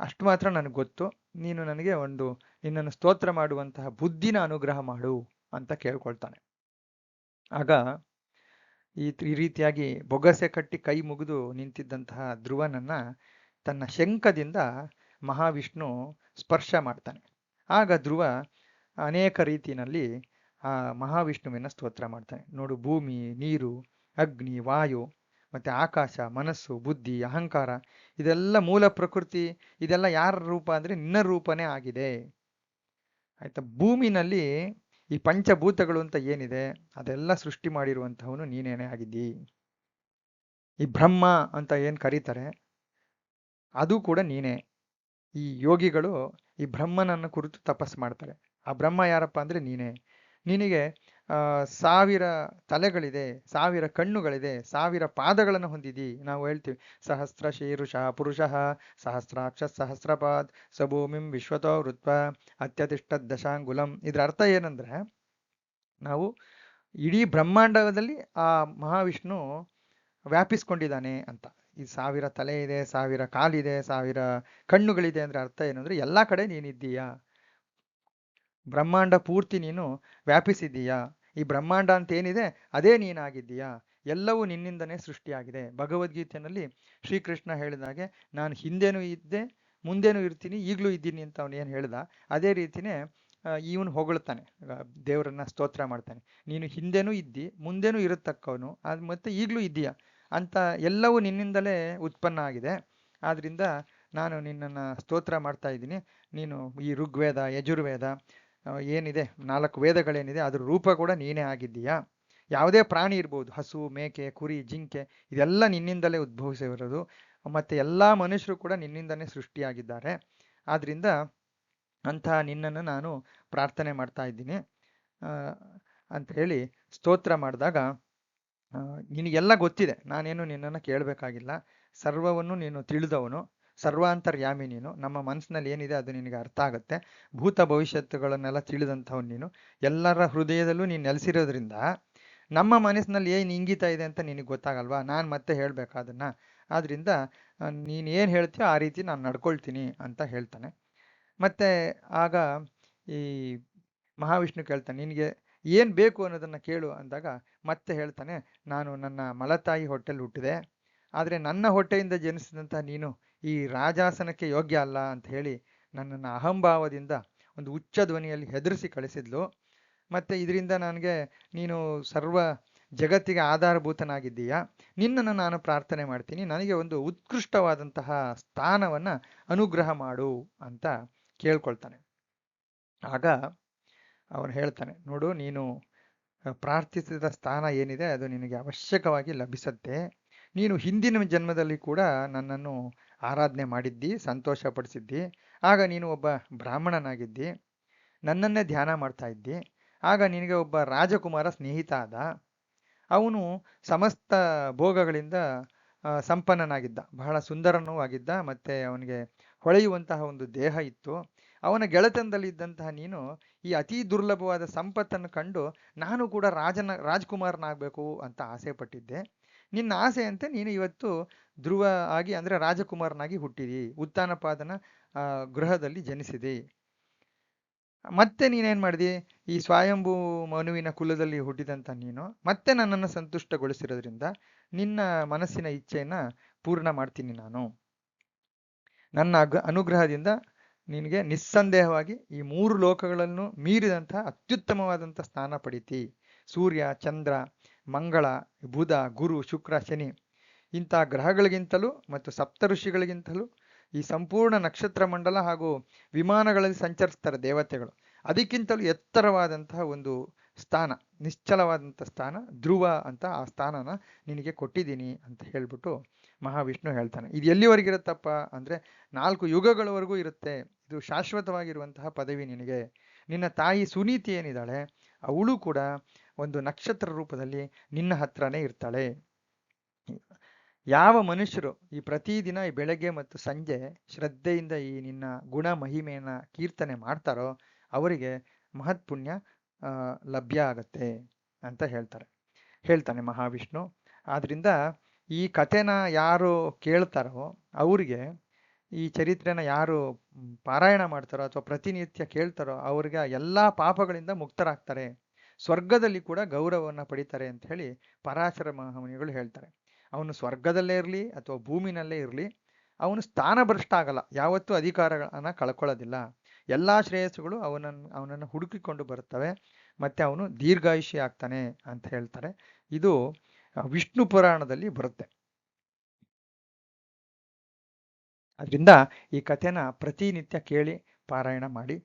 ಅಷ್ಟು ಮಾತ್ರ ನನಗೆ ಗೊತ್ತು. ನೀನು ನನಗೆ ಒಂದು, ನಿನ್ನನ್ನು ಸ್ತೋತ್ರ ಮಾಡುವಂತಹ ಬುದ್ಧಿನ ಅನುಗ್ರಹ ಮಾಡು ಅಂತ ಕೇಳ್ಕೊಳ್ತಾನೆ. ಆಗ ಈ ರೀತಿಯಾಗಿ ಬೊಗಸೆ ಕಟ್ಟಿ ಕೈ ಮುಗಿದು ನಿಂತಿದ್ದಂತಹ ಧ್ರುವನನ್ನ ತನ್ನ ಶಂಖದಿಂದ ಮಹಾವಿಷ್ಣು ಸ್ಪರ್ಶ ಮಾಡ್ತಾನೆ. ಆಗ ಧ್ರುವ ಅನೇಕ ರೀತಿಯಲ್ಲಿ ಆ ಮಹಾವಿಷ್ಣುವಿನ ಸ್ತೋತ್ರ ಮಾಡ್ತಾನೆ. ನೋಡು ಭೂಮಿ, ನೀರು, ಅಗ್ನಿ, ವಾಯು ಮತ್ತೆ ಆಕಾಶ, ಮನಸ್ಸು, ಬುದ್ಧಿ, ಅಹಂಕಾರ, ಇದೆಲ್ಲ ಮೂಲ ಪ್ರಕೃತಿ, ಇದೆಲ್ಲ ಯಾರ ರೂಪ ಅಂದ್ರೆ ನಿನ್ನ ರೂಪನೇ ಆಗಿದೆ. ಆಯಿತಾ? ಭೂಮಿನಲ್ಲಿ ಈ ಪಂಚಭೂತಗಳು ಅಂತ ಏನಿದೆ, ಅದೆಲ್ಲ ಸೃಷ್ಟಿ ಮಾಡಿರುವಂತಹವನು ನೀನೇನೇ ಆಗಿದ್ದಿ. ಈ ಬ್ರಹ್ಮ ಅಂತ ಏನು ಕರೀತಾರೆ, ಅದು ಕೂಡ ನೀನೇ. ಈ ಯೋಗಿಗಳು ಈ ಬ್ರಹ್ಮನನ್ನು ಕುರಿತು ತಪಸ್ಸು ಮಾಡ್ತಾರೆ. ಆ ಬ್ರಹ್ಮ ಯಾರಪ್ಪ ಅಂದ್ರೆ ನೀನೇ. ನಿನಗೆ ಸಾವಿರ ತಲೆಗಳಿದೆ, ಸಾವಿರ ಕಣ್ಣುಗಳಿದೆ, ಸಾವಿರ ಪಾದಗಳನ್ನು ಹೊಂದಿದಿ. ನಾವು ಹೇಳ್ತೀವಿ, ಸಹಸ್ರ ಶೀರುಷ ಪುರುಷ, ಸಹಸ್ರಾಕ್ಷ ಸಹಸ್ರಪಾದ್, ಸಭೂಮಿಂ ವಿಶ್ವತೋ ವೃತ್ವ ಅತ್ಯತಿಷ್ಠ ದಶಾಂಗುಲಂ. ಇದರ ಅರ್ಥ ಏನಂದ್ರೆ, ನಾವು ಇಡೀ ಬ್ರಹ್ಮಾಂಡದಲ್ಲಿ ಆ ಮಹಾವಿಷ್ಣು ವ್ಯಾಪಿಸ್ಕೊಂಡಿದ್ದಾನೆ ಅಂತ. ಈ ಸಾವಿರ ತಲೆ ಇದೆ, ಸಾವಿರ ಕಾಲಿದೆ, ಸಾವಿರ ಕಣ್ಣುಗಳಿದೆ ಅಂದ್ರೆ ಅರ್ಥ ಏನಂದ್ರೆ, ಎಲ್ಲಾ ಕಡೆ ನೀನಿದ್ದೀಯಾ? ಬ್ರಹ್ಮಾಂಡ ಪೂರ್ತಿ ನೀನು ವ್ಯಾಪಿಸಿದ್ದೀಯಾ? ಈ ಬ್ರಹ್ಮಾಂಡ ಅಂತ ಏನಿದೆ ಅದೇ ನೀನಾಗಿದ್ದೀಯಾ? ಎಲ್ಲವೂ ನಿನ್ನಿಂದನೇ ಸೃಷ್ಟಿಯಾಗಿದೆ. ಭಗವದ್ಗೀತೆಯಲ್ಲಿ ಶ್ರೀಕೃಷ್ಣ ಹೇಳಿದಾಗೆ ನಾನು ಹಿಂದೆನೂ ಇದ್ದೆ, ಮುಂದೇನೂ ಇರ್ತೀನಿ, ಈಗಲೂ ಇದ್ದೀನಿ ಅಂತ ಅವನು ಏನು ಹೇಳ್ದ? ಅದೇ ರೀತಿನೇ ಇವನು ಹೊಗಳ್ತಾನೆ ದೇವರನ್ನ ಸ್ತೋತ್ರ ಮಾಡ್ತಾನೆ. ನೀನು ಹಿಂದೆನೂ ಇದ್ದಿ, ಮುಂದೆನೂ ಇರತಕ್ಕವನು ಅದು ಮತ್ತೆ ಈಗಲೂ ಇದ್ದೀಯಾ? ಅಂತ ಎಲ್ಲವೂ ನಿನ್ನಿಂದಲೇ ಉತ್ಪನ್ನ ಆಗಿದೆ. ಆದ್ದರಿಂದ ನಾನು ನಿನ್ನನ್ನು ಸ್ತೋತ್ರ ಮಾಡ್ತಾ ಇದ್ದೀನಿ. ನೀನು ಈ ಋಗ್ವೇದ, ಯಜುರ್ವೇದ ಏನಿದೆ? ನಾಲ್ಕು ವೇದಗಳೇನಿದೆ? ಅದ್ರ ರೂಪ ಕೂಡ ನೀನೇ ಆಗಿದ್ದೀಯಾ? ಯಾವುದೇ ಪ್ರಾಣಿ ಇರ್ಬೋದು, ಹಸು, ಮೇಕೆ, ಕುರಿ, ಜಿಂಕೆ, ಇದೆಲ್ಲ ನಿನ್ನಿಂದಲೇ ಉದ್ಭವಿಸಿರೋದು ಮತ್ತು ಎಲ್ಲ ಮನುಷ್ಯರು ಕೂಡ ನಿನ್ನಿಂದನೇ ಸೃಷ್ಟಿಯಾಗಿದ್ದಾರೆ. ಆದ್ದರಿಂದ ಅಂತಹ ನಿನ್ನನ್ನು ನಾನು ಪ್ರಾರ್ಥನೆ ಮಾಡ್ತಾ ಇದ್ದೀನಿ. ಅಂತ ಹೇಳಿ ಸ್ತೋತ್ರ ಮಾಡಿದಾಗ ನಿನಗೆಲ್ಲ ಗೊತ್ತಿದೆ. ನಾನೇನು ನಿನ್ನನ್ನು ಕೇಳಬೇಕಾಗಿಲ್ಲ. ಸರ್ವವನ್ನು ನೀನು ತಿಳಿದವನು. ಸರ್ವಾಂತರ್ಯಾಮಿ ನೀನು. ನಮ್ಮ ಮನಸ್ಸಿನಲ್ಲಿ ಏನಿದೆ ಅದು ನಿನಗೆ ಅರ್ಥ ಆಗುತ್ತೆ. ಭೂತ ಭವಿಷ್ಯತ್ತುಗಳನ್ನೆಲ್ಲ ತಿಳಿದಂಥವ್ನು ನೀನು. ಎಲ್ಲರ ಹೃದಯದಲ್ಲೂ ನೀನು ನೆಲೆಸಿರೋದ್ರಿಂದ ನಮ್ಮ ಮನಸ್ಸಿನಲ್ಲಿ ಏನು ಇಂಗಿತ ಇದೆ ಅಂತ ನಿನಗೆ ಗೊತ್ತಾಗಲ್ವಾ? ನಾನು ಮತ್ತೆ ಹೇಳಬೇಕು ಅದನ್ನ ಆದ್ರಿಂದ ನೀನು ಏನು ಹೇಳ್ತೀಯೋ ಆ ರೀತಿ ನಾನು ನಡ್ಕೊಳ್ತೀನಿ ಅಂತ ಹೇಳ್ತಾನೆ. ಮತ್ತೆ ಆಗ ಈ ಮಹಾವಿಷ್ಣು ಕೇಳ್ತಾನೆ, ನಿನಗೆ ಏನು ಬೇಕು ಅನ್ನೋದನ್ನು ಕೇಳು ಅಂದಾಗ ಮತ್ತೆ ಹೇಳ್ತಾನೆ, ನಾನು ನನ್ನ ಮಲತಾಯಿ ಹೊಟ್ಟೆಲಿ ಹುಟ್ಟಿದೆ. ಆದರೆ ನನ್ನ ಹೊಟ್ಟೆಯಿಂದ ಜನಿಸಿದಂಥ ನೀನು ಈ ರಾಜಾಸನಕ್ಕೆ ಯೋಗ್ಯ ಅಲ್ಲ ಅಂತ ಹೇಳಿ ನನ್ನನ್ನು ಅಹಂಭಾವದಿಂದ ಒಂದು ಉಚ್ಚ ಧ್ವನಿಯಲ್ಲಿ ಹೆದರಿಸಿ ಕಳಿಸಿದ್ಲು. ಮತ್ತು ಇದರಿಂದ ನನಗೆ ನೀನು ಸರ್ವ ಜಗತ್ತಿಗೆ ಆಧಾರಭೂತನಾಗಿದ್ದೀಯಾ? ನಿನ್ನನ್ನು ನಾನು ಪ್ರಾರ್ಥನೆ ಮಾಡ್ತೀನಿ. ನನಗೆ ಒಂದು ಉತ್ಕೃಷ್ಟವಾದಂತಹ ಸ್ಥಾನವನ್ನು ಅನುಗ್ರಹ ಮಾಡು ಅಂತ ಕೇಳ್ಕೊಳ್ತಾನೆ. ಆಗ ಅವನು ಹೇಳ್ತಾನೆ, ನೋಡು, ನೀನು ಪ್ರಾರ್ಥಿಸಿದ ಸ್ಥಾನ ಏನಿದೆ ಅದು ನಿನಗೆ ಅವಶ್ಯಕವಾಗಿ ಲಭಿಸತ್ತೆ. ನೀನು ಹಿಂದಿನ ಜನ್ಮದಲ್ಲಿ ಕೂಡ ನನ್ನನ್ನು ಆರಾಧನೆ ಮಾಡಿದ್ದಿ ಸಂತೋಷಪಡಿಸಿದ್ದಿ ಆಗ ನೀನು ಒಬ್ಬ ಬ್ರಾಹ್ಮಣನಾಗಿದ್ದಿ. ನನ್ನನ್ನೇ ಧ್ಯಾನ ಮಾಡ್ತಾ ಇದ್ದಿ. ಆಗ ನಿನಗೆ ಒಬ್ಬ ರಾಜಕುಮಾರ ಸ್ನೇಹಿತ ಆದ. ಅವನು ಸಮಸ್ತ ಭೋಗಗಳಿಂದ ಸಂಪನ್ನನಾಗಿದ್ದ. ಬಹಳ ಸುಂದರನೂ ಆಗಿದ್ದ. ಮತ್ತೆ ಅವನಿಗೆ ಹೊಳೆಯುವಂತಹ ಒಂದು ದೇಹ ಇತ್ತು. ಅವನ ಗೆಳೆತನದಲ್ಲಿದ್ದಂತಹ ನೀನು ಈ ಅತಿ ದುರ್ಲಭವಾದ ಸಂಪತ್ತನ್ನು ಕಂಡು, ನಾನು ಕೂಡ ರಾಜನ, ರಾಜ್ಕುಮಾರನಾಗಬೇಕು ಅಂತ ಆಸೆ ಪಟ್ಟಿದ್ದೆ ನಿನ್ನ ಆಸೆಯಂತೆ ನೀನು ಇವತ್ತು ಧ್ರುವ ಆಗಿ ಅಂದ್ರೆ ರಾಜಕುಮಾರನಾಗಿ ಹುಟ್ಟಿದಿ ಉತ್ತಾನಪಾದನ ಗೃಹದಲ್ಲಿ ಜನಿಸಿದಿ. ಮತ್ತೆ ನೀನೇನ್ ಮಾಡಿದಿ? ಈ ಸ್ವಯಂಭೂ ಮನುವಿನ ಕುಲದಲ್ಲಿ ಹುಟ್ಟಿದಂತ ನೀನು, ಮತ್ತೆ ನನ್ನನ್ನು ಸಂತುಷ್ಟಗೊಳಿಸಿರೋದ್ರಿಂದ ನಿನ್ನ ಮನಸ್ಸಿನ ಇಚ್ಛೆಯನ್ನ ಪೂರ್ಣ ಮಾಡ್ತೀನಿ ನಾನು. ನನ್ನ ಅನುಗ್ರಹದಿಂದ ನಿನಗೆ ನಿಸ್ಸಂದೇಹವಾಗಿ ಈ ಮೂರು ಲೋಕಗಳನ್ನು ಮೀರಿದಂತಹ ಅತ್ಯುತ್ತಮವಾದಂಥ ಸ್ಥಾನ ಪಡಿತಿ. ಸೂರ್ಯ, ಚಂದ್ರ ಮಂಗಳ, ಬುಧ, ಗುರು, ಶುಕ್ರ, ಶನಿ ಇಂಥ ಗ್ರಹಗಳಿಗಿಂತಲೂ ಮತ್ತು ಸಪ್ತ ಋಷಿಗಳಿಗಿಂತಲೂ ಈ ಸಂಪೂರ್ಣ ನಕ್ಷತ್ರ ಮಂಡಲ ಹಾಗೂ ವಿಮಾನಗಳಲ್ಲಿ ಸಂಚರಿಸ್ತಾರೆ ದೇವತೆಗಳು. ಅದಕ್ಕಿಂತಲೂ ಎತ್ತರವಾದಂತಹ ಒಂದು ಸ್ಥಾನ, ನಿಶ್ಚಲವಾದಂಥ ಸ್ಥಾನ, ಧ್ರುವ ಅಂತ ಆ ಸ್ಥಾನನ ನಿನಗೆ ಕೊಟ್ಟಿದ್ದೀನಿ ಅಂತ ಹೇಳ್ಬಿಟ್ಟು ಮಹಾವಿಷ್ಣು ಹೇಳ್ತಾನೆ. ಇದು ಎಲ್ಲಿವರೆಗಿರುತ್ತಪ್ಪ ಅಂದರೆ ನಾಲ್ಕು ಯುಗಗಳವರೆಗೂ ಇರುತ್ತೆ. ಇದು ಶಾಶ್ವತವಾಗಿರುವಂತಹ ಪದವಿ ನಿನಗೆ. ನಿನ್ನ ತಾಯಿ ಸುನೀತಿ ಏನಿದ್ದಾಳೆ, ಅವಳು ಕೂಡ ಒಂದು ನಕ್ಷತ್ರ ರೂಪದಲ್ಲಿ ನಿನ್ನ ಹತ್ರನೇ ಇರ್ತಾಳೆ. ಯಾವ ಮನುಷ್ಯರು ಈ ಪ್ರತಿದಿನ ಈ ಬೆಳಗ್ಗೆ ಮತ್ತು ಸಂಜೆ ಶ್ರದ್ಧೆಯಿಂದ ಈ ನಿನ್ನ ಗುಣ ಮಹಿಮೆಯನ್ನ ಕೀರ್ತನೆ ಮಾಡ್ತಾರೋ ಅವರಿಗೆ ಮಹತ್ ಪುಣ್ಯ ಲಭ್ಯ ಆಗತ್ತೆ ಅಂತ ಹೇಳ್ತಾರೆ. ಹೇಳ್ತಾನೆ ಮಹಾವಿಷ್ಣು. ಆದ್ರಿಂದ ಈ ಕಥೆನ ಯಾರು ಕೇಳ್ತಾರೋ ಅವರಿಗೆ ಈ ಚರಿತ್ರೆನ ಯಾರು ಪಾರಾಯಣ ಮಾಡ್ತಾರೋ ಅಥವಾ ಪ್ರತಿನಿತ್ಯ ಕೇಳ್ತಾರೋ ಅವ್ರಿಗೆ ಎಲ್ಲ ಪಾಪಗಳಿಂದ ಮುಕ್ತರಾಗ್ತಾರೆ. ಸ್ವರ್ಗದಲ್ಲಿ ಕೂಡ ಗೌರವವನ್ನು ಪಡಿತಾರೆ ಅಂತ ಹೇಳಿ ಪರಾಶರ ಮಹಾಮುನಿಗಳು ಹೇಳ್ತಾರೆ. ಅವನು ಸ್ವರ್ಗದಲ್ಲೇ ಇರಲಿ ಅಥವಾ ಭೂಮಿನಲ್ಲೇ ಇರಲಿ, ಅವನು ಸ್ಥಾನಭ್ರಷ್ಟ ಆಗಲ್ಲ, ಯಾವತ್ತೂ ಅಧಿಕಾರಗಳನ್ನು ಕಳ್ಕೊಳ್ಳೋದಿಲ್ಲ. ಎಲ್ಲ ಶ್ರೇಯಸ್ಸುಗಳು ಅವನನ್ನು ಅವನನ್ನು ಹುಡುಕಿಕೊಂಡು ಬರುತ್ತವೆ, ಮತ್ತೆ ಅವನು ದೀರ್ಘಾಯುಷಿ ಆಗ್ತಾನೆ ಅಂತ ಹೇಳ್ತಾರೆ. ಇದು ವಿಷ್ಣು ಪುರಾಣದಲ್ಲಿ ಬರುತ್ತೆ. ಅದರಿಂದ ಈ ಕಥೆನ ಪ್ರತಿನಿತ್ಯ ಕೇಳಿ ಪಾರಾಯಣ ಮಾಡಿ.